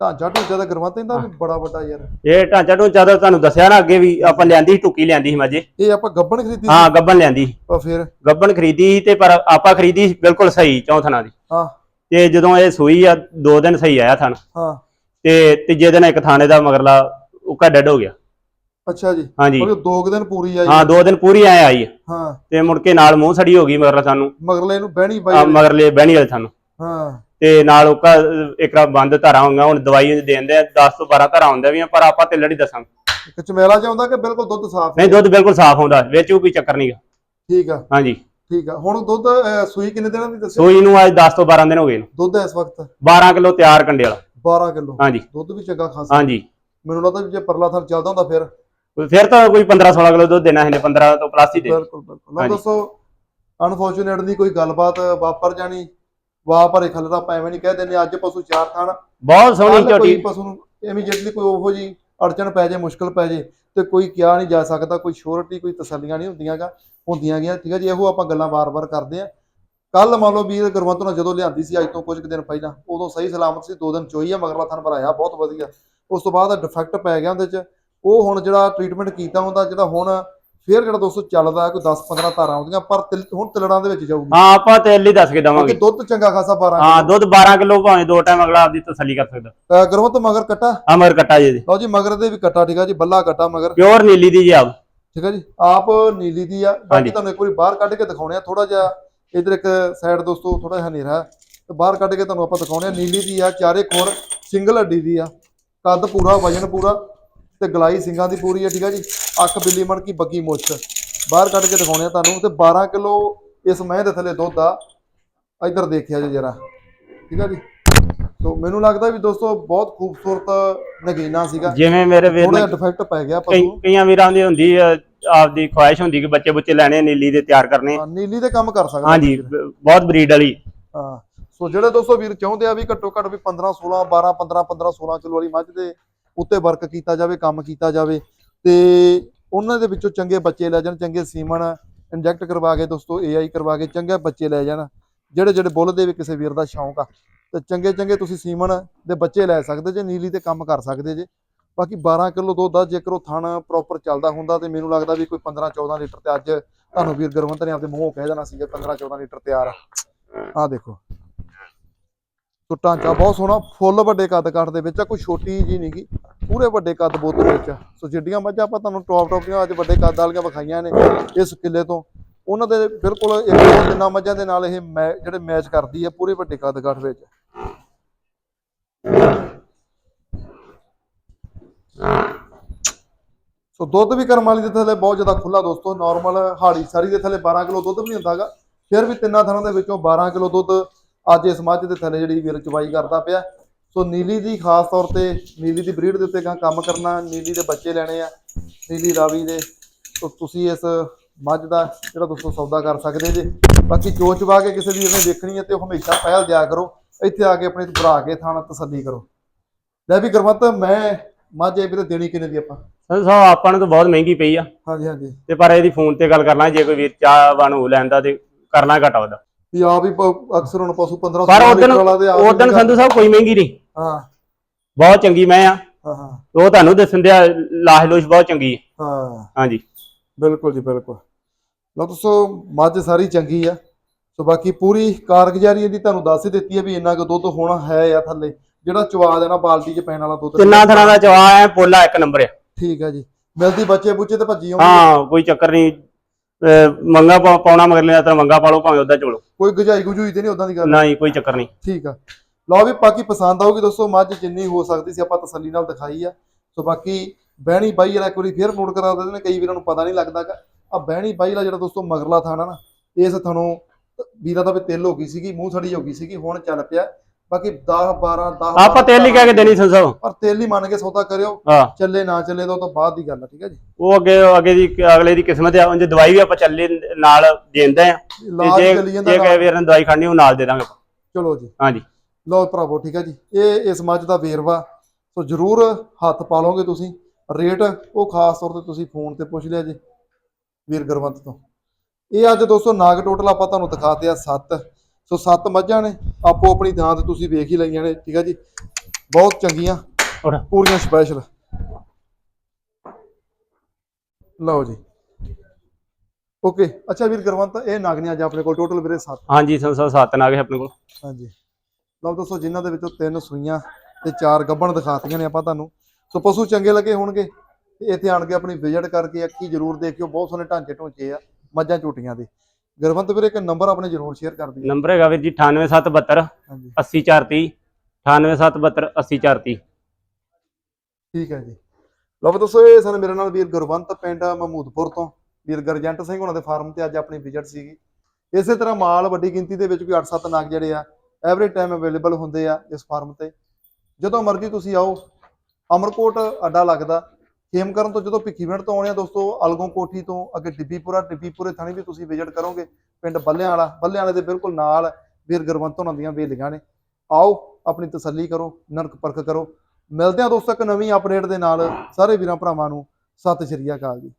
A: ਢਾਂਚਾ ਢੂੰਚਾ ਦਾ ਗੁਰਵੰਤ ਇਹਦਾ ਵੀ ਬੜਾ ਵੱਡਾ ਯਾਰ।
B: ਇਹ ਢਾਂਚਾ ਢੂੰਚਾ ਤਾਂ ਤੁਹਾਨੂੰ ਦੱਸਿਆ ਨਾ ਅੱਗੇ ਵੀ ਆਪਾਂ ਲਿਆਂਦੀ ਸੀ, ਟੁੱਕੀ ਲਿਆਂਦੀ ਸੀ ਮਾਝੇ।
A: ਇਹ ਆਪਾਂ ਗੱਬਣ ਖਰੀਦੀ
B: ਹਾਂ ਗੱਬਨ ਲਿਆਂਦੀ।
A: ਤਾਂ ਫਿਰ?
B: ਗੱਬਨ ਖਰੀਦੀ ਸੀ ਤੇ ਪਰ ਆਪਾਂ ਖਰੀਦੀ ਬਿਲਕੁਲ ਸਹੀ ਚੌਥਣਾ ਦੀ।
A: ਹਾਂ।
B: ਤੇ ਜਦੋਂ ਇਹ ਸੂਈ ਆ ਦੋ ਦਿਨ ਸਹੀ ਆਇਆ ਥਣ।
A: ਹਾਂ।
B: ਤੇ ਤੀਜੇ ਦਿਨ ਇੱਕ ਥਾਣੇ ਦਾ ਮਗਰਲਾ ਉੱਕਾ ਡੈਡ ਹੋ ਗਿਆ।
A: ਅੱਛਾ ਜੀ।
B: ਹਾਂਜੀ।
A: ਉਹ ਦੋ ਕੁ ਦਿਨ ਪੂਰੀ ਆਈ।
B: ਹਾਂ ਦੋ ਦਿਨ ਪੂਰੀ ਐ ਆਈ। ਆ।
A: ਹਾਂ।
B: ਤੇ ਮੁੜ ਕੇ ਨਾਲ ਮੂੰਹ ਸੜੀ ਹੋ ਗਈ ਮਗਰਲਾ ਸਾਨੂੰ।
A: ਮਗਰਲੇ ਨੂੰ ਬਹਿਣੀ
B: ਆ
A: ਬਾਈ
B: ਮਗਰਲੇ ਬਹਿਣੀ ਵਾਲੇ ਸਾਨੂੰ।
A: ਹਾਂ।
B: ਤੇ ਨਾਲ ਉੱਕਾ ਇਕਰਾ ਬੰਦ ਧਾਰਾਂ ਹੋਈਆਂ ਹੁਣ ਦਵਾਈ ਦੇਂਦੇ ਆ 10 ਤੋਂ 12 ਧਾਰਾਂ ਹੁੰਦੇ ਵੀ ਆ ਪਰ ਆਪਾਂ ਤੇ ਲੜੀ
A: ਇੱਕ ਚਮੇਲਾ ਚ ਆਉਂਦਾ ਕਿ ਬਿਲਕੁਲ ਦੁੱਧ ਸਾਫ਼
B: ਨਹੀਂ ਦੁੱਧ ਬਿਲਕੁਲ ਸਾਫ਼ ਹੁੰਦਾ ਵਿੱਚ ਵੀ ਕੋਈ ਚੱਕਰ ਨਹੀਂਗਾ
A: ਠੀਕ ਆ।
B: ਹਾਂਜੀ।
A: ਠੀਕ ਆ। ਹੁਣ ਦੁੱਧ ਅਹ, ਸੂਈ ਕਿੰਨੇ ਦਿਨਾਂ ਦੀ ਦੱਸਿਓ
B: ਸੂਈ ਨੂੰ ਅੱਜ 10 ਤੋਂ 12 ਦਿਨ ਹੋ ਗਏ ਨੇ
A: ਦੁੱਧ ਇਸ ਵਕਤ?
B: 12 ਕਿਲੋ ਤਿਆਰ ਕੰਡੇ ਵਾਲਾ।
A: 12 ਕਿਲੋ?
B: ਹਾਂਜੀ।
A: ਦੁੱਧ ਵੀ ਚੰਗਾ ਖਾਸਾ।
B: ਹਾਂਜੀ।
A: ਮੈਨੂੰ ਲੱਗਦਾ ਵੀ ਜੇ ਪਰਲਾ ਥਰ ਚੱਲਦਾ ਹੁੰਦਾ ਫਿਰ?
B: ਫਿਰ ਤਾਂ ਕੋਈ 15 16 ਕਿਲੋ ਦੁੱਧ ਦੇਣਾ ਇਹਨੇ 15 ਤੋਂ ਪਲੱਸ ਹੀ ਦੇ।
A: ਬਿਲਕੁਲ ਬਿਲਕੁਲ। ਲਓ
B: ਹਾਂਜੀ।
A: ਦੱਸੋ ਅਨਫੋਰਚੂਨੇਟ ਦੀ ਕੋਈ ਗੱਲਬਾਤ ਵਾਪਰ ਜਾਣੀ? ਵਾਹ ਭਰੇ ਖਲਰਾ ਆਪਾਂ ਐਵੇਂ ਨਹੀਂ ਕਹਿ ਦਿੰਦੇ ਅੱਜ ਪਸ਼ੂ ਚਾਰ ਥਾਣ।
B: ਬਹੁਤ ਸੋਹਣੀ
A: ਕੱਲ੍ਹ ਕੋਈ ਪਸ਼ੂ ਨੂੰ ਇਮੀਡੀਏਟਲੀ ਕੋਈ ਉਹੋ ਜੀ ਅੜਚਣ ਪੈ ਜੇ ਮੁਸ਼ਕਲ ਪੈ ਜੇ ਤੇ ਕੋਈ ਕਿਹਾ ਨਹੀਂ ਜਾ ਸਕਦਾ, ਕੋਈ ਸ਼ੋਰਟੀ ਕੋਈ ਤਸੱਲੀਆਂ ਨਹੀਂ ਹੁੰਦੀਆਂਗਾ ਹੁੰਦੀਆਂ ਗਿਆ। ਠੀਕ ਹੈ ਜੀ, ਇਹੋ ਆਪਾਂ ਗੱਲਾਂ ਵਾਰ-ਵਾਰ ਕਰਦੇ ਆ ਕੱਲ ਮੰਨ ਲਓ ਵੀਰ ਗੁਰਵੰਤ ਨੂੰ ਜਦੋਂ ਲਿਆਂਦੀ ਸੀ, ਅੱਜ ਤੋਂ ਕੁਝ ਕੁ ਦਿਨ ਪਹਿਲਾਂ, ਉਦੋਂ ਸਹੀ ਸਲਾਮਤ ਸੀ, ਦੋ ਦਿਨ ਚੋਈ ਆ ਮਗਰਲਾ ਥਣ ਭਰਾਇਆ, ਬਹੁਤ ਵਧੀਆ। ਉਸ ਤੋਂ ਬਾਅਦ ਡਿਫੈਕਟ ਪੈ ਗਿਆ ਉਹਦੇ ਚ। ਉਹ ਹੁਣ ਜਿਹੜਾ ਟ੍ਰੀਟਮੈਂਟ ਕੀਤਾ ਹੁੰਦਾ ਜਿਹੜਾ ਹੁਣ ਫੇਰ ਜਿਹੜਾ ਦੋਸਤੋ ਚੱਲਦਾ ਕੋਈ 10-15 ਧਾਰਾਂ ਆਉਂਦੀਆਂ ਪਰ ਤਿਲ- ਹੁਣ ਤਿਲੜਾਂ ਦੇ ਵਿੱਚ ਜਾਊਗੀ।
B: ਹਾਂ ਆਪਾਂ ਤੇ ਲਈ ਦੱਸ ਕੇ ਦਵਾਂਗੇ।
A: ਦੁੱਧ ਚੰਗਾ ਖਾਸਾ 12
B: ਹਾਂ ਦੁੱਧ 12 ਕਿਲੋ ਭਾਵੇਂ ਦੋ ਟਾਈਮ ਅਗਲਾ ਆਪਦੀ ਤਸੱਲੀ ਕਰ ਸਕਦਾ।
A: ਅਹ ਗੁਰਵੰਤ ਮਗਰ ਕੱਟਾ?
B: ਅਮਰ ਕੱਟਾ ਜੀ
A: ਲਓ ਜੀ ਮਗਰ ਦੇ ਵੀ ਕੱਟਾ ਠੀਕ ਆ ਜੀ ਬੱਲਾ ਕੱਟਾ ਮਗਰ।
B: ਪਿਓਰ ਨੀਲੀ ਦੀ ਜੀ ਆਪ।
A: ਠੀਕ ਹੈ ਜੀ ਆਪ ਨੀਲੀ ਦੀ ਆ।
B: ਹਾਂਜੀ।
A: ਬਾਕੀ ਤੁਹਾਨੂੰ ਇੱਕ ਵਾਰੀ ਬਾਹਰ ਕੱਢ ਕੇ ਦਿਖਾਉਣੇ ਆ ਥੋੜਾ ਜਿਹਾ ਇਧਰ ਇੱਕ ਸਾਈਡ ਦੋਸਤੋ ਥੋੜਾ ਜਿਹਾ ਹਨੇਰਾ। ਹੈ ਤੇ ਬਾਹਰ ਕੱਢ ਕੇ ਤੁਹਾਨੂੰ ਆਪਾਂ ਦਿਖਾਉਣੇ ਆ ਨੀਲੀ ਦੀ ਆ ਚਾਰੇ ਖੋਰ ਸਿੰਗਲ ਹੱਡੀ ਦੀ ਆ। ਕੱਦ ਪੂਰਾ ਵਜਨ ਪੂਰਾ। ਤੇ ਗਲਾਈ ਸਿੰਘਾਂ ਦੀ ਪੂਰੀ ਆ ਠੀਕ ਆ ਜੀ? ਅੱਖ ਬਿੱਲੀ ਮਣ ਕੀ ਬੱਗੀ ਮੁੱਛ। ਬਾਹਰ ਕੱਢ ਕੇ ਦਿਖਾਉਣੇ ਆ ਤੁਹਾਨੂੰ ਤੇ 12 ਕਿਲੋ ਇਸ ਮਹਿ ਦੇ ਥੱਲੇ ਦੁੱਧ ਆ। ਇਧਰ ਦੇਖਿਆ ਜੀ ਜਰਾ ਠੀਕ ਆ ਜੀ? ਸੋ ਮੈਨੂੰ ਲੱਗਦਾ ਵੀ ਦੋਸਤੋ ਬਹੁਤ ਖੂਬਸੂਰਤ ਨਗੀਨਾ ਸੀਗਾ।
B: ਜਿਵੇਂ ਮੇਰੇ ਵੀਰ ਨੇ
A: ਡਿਫੈਕਟ ਪੈ ਗਿਆ ਪਸ਼ੂ।
B: ਕਈਆਂ ਵੀਰਾਂ ਦੀ ਹੁੰਦੀ ਆ, ਆਪਦੀ ਖੁਆਇਸ਼ ਹੁੰਦੀ ਕਿ ਬੱਚੇ ਬੁੱਚੇ ਲੈਣੇ ਨੀਲੀ ਦੇ ਤਿਆਰ ਕਰਨੇ।
A: ਹਾਂ, ਨੀਲੀ ਦੇ ਕੰਮ ਕਰ ਸਕਦਾ
B: ਹਾਂਜੀ ਬਹੁਤ ਬਰੀਡ ਵਾਲੀ।
A: ਹਾਂ ਸੋ ਜਿਹੜੇ ਦੋਸਤੋ ਵੀਰ ਚਾਹੁੰਦੇ ਆ ਵੀ ਘੱਟੋ ਘੱਟ ਵੀ 15 16 12 15 15 16 ਕਿਲੋ ਵਾਲੀ ਮੱਝ ਦੇ ਉੱਤੇ ਵਰਕ ਕੀਤਾ ਜਾਵੇ, ਕੰਮ ਕੀਤਾ ਜਾਵੇ ਤੇ ਉਹਨਾਂ ਦੇ ਵਿੱਚੋਂ ਚੰਗੇ ਬੱਚੇ ਲੈ ਜਾਣ, ਚੰਗੇ ਸੀਮਨ ਇੰਜੈਕਟ ਕਰਵਾ ਕੇ ਦੋਸਤੋ ਏਆਈ ਕਰਵਾ ਕੇ ਚੰਗੇ ਬੱਚੇ ਲੈ ਜਾਣ, ਜਿਹੜੇ ਜਿਹੜੇ ਬੁੱਲ ਦੇ ਵੀ ਕਿਸੇ ਵੀਰ ਦਾ ਸ਼ੌਂਕ ਆ, ਤੇ ਚੰਗੇ ਚੰਗੇ ਤੁਸੀਂ ਸੀਮਨ ਦੇ ਬੱਚੇ ਲੈ ਸਕਦੇ ਜੇ, ਨੀਲੀ ਤੇ ਕੰਮ ਕਰ ਸਕਦੇ ਜੇ, ਬਾਕੀ 12 ਕਿਲੋ ਦੁੱਧ ਆ, ਜੇਕਰ ਉਹ ਥਣ ਪ੍ਰੋਪਰ ਚੱਲਦਾ ਹੁੰਦਾ ਤੇ ਮੈਨੂੰ ਲੱਗਦਾ ਵੀ ਕੋਈ 15 14 ਲੀਟਰ ਤੇ ਅੱਜ ਤੁਹਾਨੂੰ ਵੀਰ ਗੁਰਵੰਤ ਨੇ ਆਪਦੇ ਮੂੰਹੋਂ ਕਹਿ ਦੇਣਾ ਸੀਗਾ 15 14 ਲੀਟਰ ਤਿਆਰ ਆ। ਆਹ ਦੇਖੋ ਸੋ ਢਾਂਚਾ ਬਹੁਤ ਸੋਹਣਾ, ਫੁੱਲ ਵੱਡੇ ਕੱਦ ਕਾਠ ਦੇ ਵਿੱਚ ਆ, ਕੋਈ ਛੋਟੀ ਜੀ ਨਹੀਂਗੀ ਪੂਰੇ ਵੱਡੇ ਕੱਦ ਬੋਤ ਵਿੱਚ ਸੋ ਜਿੱਡੀਆਂ ਮੱਝਾਂ ਆਪਾਂ ਤੁਹਾਨੂੰ ਟੌਪ ਟੌਪ ਦੀਆਂ ਅੱਜ ਵੱਡੇ ਕੱਦ ਵਾਲੀਆਂ ਵਿਖਾਈਆਂ ਨੇ ਇਸ ਕਿੱਲੇ ਤੋਂ, ਉਹਨਾਂ ਦੇ ਬਿਲਕੁਲ ਇੱਕ ਦੋ ਤਿੰਨਾਂ ਮੱਝਾਂ ਦੇ ਨਾਲ ਇਹ ਜਿਹੜੇ ਮੈਚ ਕਰਦੀ ਹੈ ਪੂਰੇ ਵੱਡੇ ਕੱਦ ਕਾਠ ਵਿੱਚ। ਸੋ ਦੁੱਧ ਵੀ ਕਰਮ ਵਾਲੀ ਦੇ ਥੱਲੇ ਬਹੁਤ ਜ਼ਿਆਦਾ ਖੁੱਲਾ ਦੋਸਤੋ ਨਾਰਮਲ ਹਾੜੀ ਸਾਰੀ ਦੇ ਥੱਲੇ 12 ਕਿਲੋ ਦੁੱਧ ਵੀ ਨਹੀਂ ਹੁੰਦਾਗਾ, ਫਿਰ ਵੀ ਤਿੰਨਾਂ ਥਣਾਂ ਦੇ ਵਿੱਚੋਂ 12 ਕਿਲੋ ਦੁੱਧ ਅੱਜ ਇਸ ਮੱਝ ਦੇ ਥੱਲੇ ਜਿਹੜੀ ਵੀਰ ਚਵਾਈ ਕਰਦਾ ਪਿਆ। ਸੋ ਨੀਲੀ ਦੀ ਖਾਸ ਤੌਰ ਤੇ ਨੀਲੀ ਦੀ ਬਰੀਡ ਦੇ ਉੱਤੇ ਕੰਮ ਕਰਨਾ ਨੀਲੀ ਦੇ ਬੱਚੇ ਲੈਣੇ ਆ ਨੀਲੀ ਰਾਵੀ ਦੇ। ਸੋ ਤੁਸੀਂ ਇਸ ਮੱਝ ਦਾ ਜਿਹੜਾ ਦੋਸਤੋ ਸੌਦਾ ਕਰ ਸਕਦੇ ਜੇ। ਬਾਕੀ ਜੋ ਚਵਾ ਕੇ ਕਿਸੇ ਵੀਰ ਨੇ ਦੇਖਣੀ ਹੈ ਤੇ ਉਹ ਹਮੇਸ਼ਾ ਪਹਿਲ ਦਿਆ ਕਰੋ। ਇੱਥੇ ਆ ਕੇ ਆਪਣੇ ਭਰਾ ਕੇ ਥਾਣਾ ਤਸੱਲੀ ਕਰੋ। ਲੈ ਵੀ ਗੁਰਮਤ ਮੈਂ ਮੱਝ ਇਹ ਵੀਰੇ ਦੇਣੀ ਕਿੰਨੇ ਦੀ ਆਪਾਂ?
B: ਸੰਧੂ ਸਾਹਿਬ ਆਪਾਂ ਨੂੰ ਤਾਂ ਬਹੁਤ ਮਹਿੰਗੀ ਪਈ ਆ।
A: ਹਾਂਜੀ ਹਾਂਜੀ।
B: ਤੇ ਪਰ ਇਹਦੀ ਫੋਨ ਤੇ ਗੱਲ ਕਰਨਾ ਜੇ ਕੋਈ ਵੀਰ ਚਾਹ ਬਣੂ ਲੈਂਦਾ ਤੇ ਕਰਨਾ ਘਟਾ ਉਹਦਾ।
A: ਵੀ ਆ ਵੀ ਪ- ਅਕਸਰ ਹੁਣ ਪਸ਼ੂ 15
B: ਪਰ
A: 16
B: ਉਦਣ
A: ਲੀਟਰ ਵਾਲਾ ਤੇ ਆਪ ਹੀ
B: ਉਦਣ
A: ਨਿਕਲ-
B: ਸੰਧੂ ਸਾਹਿਬ ਕੋਈ ਮਹਿੰਗੀ ਨਹੀਂ।
A: ਹਾਂ।
B: ਬਹੁਤ ਚੰਗੀ ਮੈਂ ਆ।
A: ਹਾਂ ਹਾਂ।
B: ਉਹ ਤੁਹਾਨੂੰ ਦੱਸਣ ਦਿਆ ਲਾਹ ਲੋਸ਼ ਬਹੁਤ ਚੰਗੀ ਹੈ
A: ਹਾਂ।
B: ਹਾਂਜੀ।
A: ਬਿਲਕੁਲ ਜੀ ਬਿਲਕੁਲ। ਲਓ ਦੋਸਤੋ ਮੱਝ ਸਾਰੀ ਚੰਗੀ ਆ। ਸੋ ਬਾਕੀ ਪੂਰੀ ਕਾਰਗੁਜ਼ਾਰੀ ਇਹਦੀ ਤੁਹਾਨੂੰ ਦੱਸ ਹੀ ਦਿੱਤੀ ਹੈ ਵੀ ਇੰਨਾ ਕੁ ਦੁੱਧ ਹੋਣਾ ਹੈ ਆ ਥੱਲੇ। ਜਿਹੜਾ ਚਵਾ ਦੇਣਾ ਬਾਲਟੀ 'ਚ ਪੈਣ ਵਾਲਾ ਦੁੱਧ
B: ਤਿੰਨਾਂ ਤਰ੍ਹਾਂ ਦਾ ਚਵਾ ਹੈ ਪੋਲਾ ਇੱਕ ਨੰਬਰ ਆ।
A: ਠੀਕ ਆ ਜੀ। ਮਿਲਦੀ ਬੱਚੇ ਬੁੱਚੇ ਤੇ ਭੱਜੀ ਆਉਂਦੀ
B: ਹਾਂ ਕੋਈ ਚੱਕਰ ਨਹੀਂ। ਮੰਗਾ ਪਾ- ਪਾਉਣਾ ਮਗਰ ਲਿਆ ਤਾਂ ਮੰਗਾ ਪਾਲੋ ਭਾਵੇਂ ਉਦਾਂ ਚੋਲੋ।
A: ਕੋਈ ਗਜਾਈ ਗੁਜੂਈ ਤੇ ਨਹੀਂ ਉਦਾਂ ਦੀ ਗੱਲ।
B: ਨਹੀਂ ਕੋਈ ਚੱਕਰ ਨਹੀਂ।
A: ਠੀਕ ਆ। ਲਓ ਵੀ ਬਾਕੀ ਪਸੰਦ ਆਊਗੀ ਦੋਸਤੋ ਮੱਝ ਜਿੰਨੀ ਹੋ ਸਕਦੀ ਸੀ ਆਪਾਂ ਤਸੱਲੀ ਨਾਲ ਦਿਖਾਈ ਆ। ਸੋ ਬਾਕੀ ਬਹਿਣੀ ਬਾਈ ਵਾਲਾ ਇੱਕ ਵਾਰੀ ਫੇਰ ਨੋਟ ਕਰਾ ਦਿੰਦੇ ਨੇ ਕਈ ਵੀਰਾਂ ਨੂੰ ਪਤਾ ਨਹੀਂ ਲੱਗਦਾਗਾ ਆ ਬਹਿਣੀ ਬਾਈ ਵਾਲਾ ਜਿਹੜਾ ਦੋਸਤੋ ਮਗਰਲਾ ਥਾਣਾ ਨਾ ਇਸ ਥਣੋਂ ਵੀਰਾਂ ਦਾ ਵੀ ਤਿਲ ਹੋ ਗਈ ਸੀਗੀ ਮੂੰਹ ਸੜੀ ਹੋ ਗਈ ਸੀਗੀ ਹੁਣ ਚੱਲ ਪਿਆ। ਬਾਕੀ 10 12 10
B: ਆਪਾਂ ਤੇਲ ਹੀ ਕਹਿ ਕੇ ਦੇਣੀ ਸੰਧੂ ਸਾਹਿਬ
A: ਪਰ ਤਿਲ ਹੀ ਮੰਨ ਕੇ ਸੌਦਾ ਕਰਿਓ।
B: ਹਾਂ।
A: ਚੱਲੇ ਨਾ ਚੱਲੇ ਤਾਂ ਉਹ ਤੋਂ ਬਾਅਦ ਦੀ ਗੱਲ ਆ ਠੀਕ ਹੈ ਜੀ?
B: ਉਹ ਅੱਗੇ ਅੱਗੇ ਦੀ ਅਗਲੇ ਦੀ ਕਿਸਮਤ ਆ ਉਂਝ ਦਵਾਈ ਵੀ ਆਪਾਂ ਚੱਲੇ ਨਾਲ ਦਿੰਦੇ ਆ ਤੇ ਜੇ ਜੇ। ਕਹੇ ਵੀਰ ਨੇ ਦਵਾਈ ਖਾਣੀ ਉਹ ਨਾਲ ਦੇ ਦਾਂਗੇ।
A: ਚਲੋ ਜੀ।
B: ਹਾਂਜੀ।
A: ਲਓ ਭਰਾਵੋ ਠੀਕ ਹੈ ਜੀ। ਇਹ ਇਸ ਮੱਝ ਦਾ ਵੇਰਵਾ ਸੋ ਜਰੂਰ ਹੱਥ ਪਾ ਲਓਗੇ ਤੁਸੀਂ। ਰੇਟ ਉਹ ਖਾਸ ਤੌਰ ਤੇ ਤੁਸੀਂ ਫੋਨ ਤੇ ਪੁੱਛ ਲਿਆ ਜੀ ਵੀਰ ਗੁਰਵੰਤ ਤੋਂ। ਇਹ ਅੱਜ ਦੋਸਤੋ ਨਾਗ ਟੋਟਲ ਆਪਾਂ ਤੁਹਾਨੂੰ ਦਿਖਾਤੇ ਆ 7 ਸੋ 7 ਮੱਝਾਂ ਨੇ ਆਪੋ ਆਪਣੀ ਥਾਂ ਤੇ ਤੁਸੀਂ ਵੇਖ ਹੀ ਲਈਆਂ ਨੇ ਠੀਕ ਹੈ ਜੀ? ਬਹੁਤ ਚੰਗੀਆਂ ਪੂਰੀਆਂ ਸਪੈਸ਼ਲ ਲਓ ਜੀ। ਓਕੇ ਅੱਛਾ ਵੀਰ ਗੁਰਵੰਤ ਇਹ ਨਾਗਨੀਆਂ ਅੱਜ ਆਪਣੇ ਕੋਲ ਟੋਟਲ ਵੀਰੇ 7
B: ਹਾਂਜੀ ਸਾਹਿਬ ਸੱਤ ਨਾਗ ਹੈ ਆਪਣੇ ਕੋਲ।
A: ਹਾਂਜੀ। ਲਓ ਦੋਸਤੋ ਜਿਨ੍ਹਾਂ ਦੇ ਵਿੱਚੋਂ ਤਿੰਨ ਸੂਈਆਂ ਤੇ ਚਾਰ ਗੱਭਣ ਦਿਖਾਤੀਆਂ ਨੇ ਆਪਾਂ ਤੁਹਾਨੂੰ। ਸੋ ਪਸ਼ੂ ਚੰਗੇ ਲੱਗੇ ਹੋਣਗੇ ਤੇ ਇੱਥੇ ਆਣ ਕੇ ਆਪਣੀ ਵਿਜ਼ਿਟ ਕਰਕੇ ਅੱਖੀ ਜ਼ਰੂਰ ਦੇਖਿਓ। ਬਹੁਤ ਸੋਹਣੇ ਢਾਂਚੇ ਢੋਂਚੇ ਆ ਮੱਝਾਂ ਝੂਟੀਆਂ ਦੇ। ਗੁਰਵੰਤ ਵੀਰੇ ਇੱਕ ਨੰਬਰ ਆਪਣੇ ਜ਼ਰੂਰ ਸ਼ੇਅਰ ਕਰ ਦਿਓ।
B: ਨੰਬਰ ਹੈਗਾ ਵੀਰ ਜੀ 98772
A: ਹਾਂਜੀ।
B: 80430 98772 80430
A: ਠੀਕ ਹੈ ਜੀ। ਲਓ ਵੀ ਦੋਸਤੋ ਇਹ ਸਨ ਮੇਰੇ ਨਾਲ ਵੀਰ ਗੁਰਵੰਤ ਪਿੰਡ ਮਹਮੂਦਪੁਰ ਤੋਂ। ਵੀਰ ਗਰਜੰਟ ਸਿੰਘ ਉਹਨਾਂ ਦੇ ਫਾਰਮ ਤੇ ਅੱਜ ਆਪਣੀ ਵਿਜ਼ਿਟ ਸੀਗੀ। ਇਸੇ ਤਰ੍ਹਾਂ ਮਾਲ ਵੱਡੀ ਗਿਣਤੀ ਦੇ ਵਿੱਚ ਕੋਈ 8-7 ਨਾਗ ਜਿਹੜੇ ਆ ਐਵਰੀ ਟਾਈਮ ਅਵੇਲੇਬਲ ਹੁੰਦੇ ਆ ਇਸ ਫਾਰਮ ਤੇ। ਜਦੋਂ ਮਰਜ਼ੀ ਤੁਸੀਂ ਆਓ ਅਮਰਕੋਟ ਅੱਡਾ ਲੱਗਦਾ। ਖੇਮਕਰਨ ਤੋਂ ਜਦੋਂ ਭਿੱਖੀਵਿੰਡ ਤੋਂ ਆਉਣੇ ਆ ਦੋਸਤੋ, ਅਲਗੋਂ ਕੋਠੀ ਤੋਂ ਅੱਗੇ ਡਿੱਬੀਪੁਰਾ, ਡਿੱਬੀਪੁਰੇ ਥਾਣੀ ਵੀ ਤੁਸੀਂ ਵਿਜ਼ਿਟ ਕਰੋਗੇ, ਪਿੰਡ ਬੱਲਿਆਂ ਵਾਲਾ ਬੱਲਿਆਂ ਵਾਲੇ ਦੇ ਬਿਲਕੁਲ ਨਾਲ ਵੀਰ ਗੁਰਵੰਤ ਉਹਨਾਂ ਦੀਆਂ ਵੇਲੀਆਂ ਨੇ। ਆਓ, ਆਪਣੀ ਤਸੱਲੀ ਕਰੋ ਨਰਕ ਪਰਖ ਕਰੋ। ਮਿਲਦੇ ਆ ਦੋਸਤੋ ਇੱਕ ਨਵੀਂ ਅਪਡੇਟ ਦੇ ਨਾਲ। ਸਾਰੇ ਵੀਰਾਂ ਭਰਾਵਾਂ ਨੂੰ ਸਤਿ ਸ਼੍ਰੀ ਅਕਾਲ ਜੀ।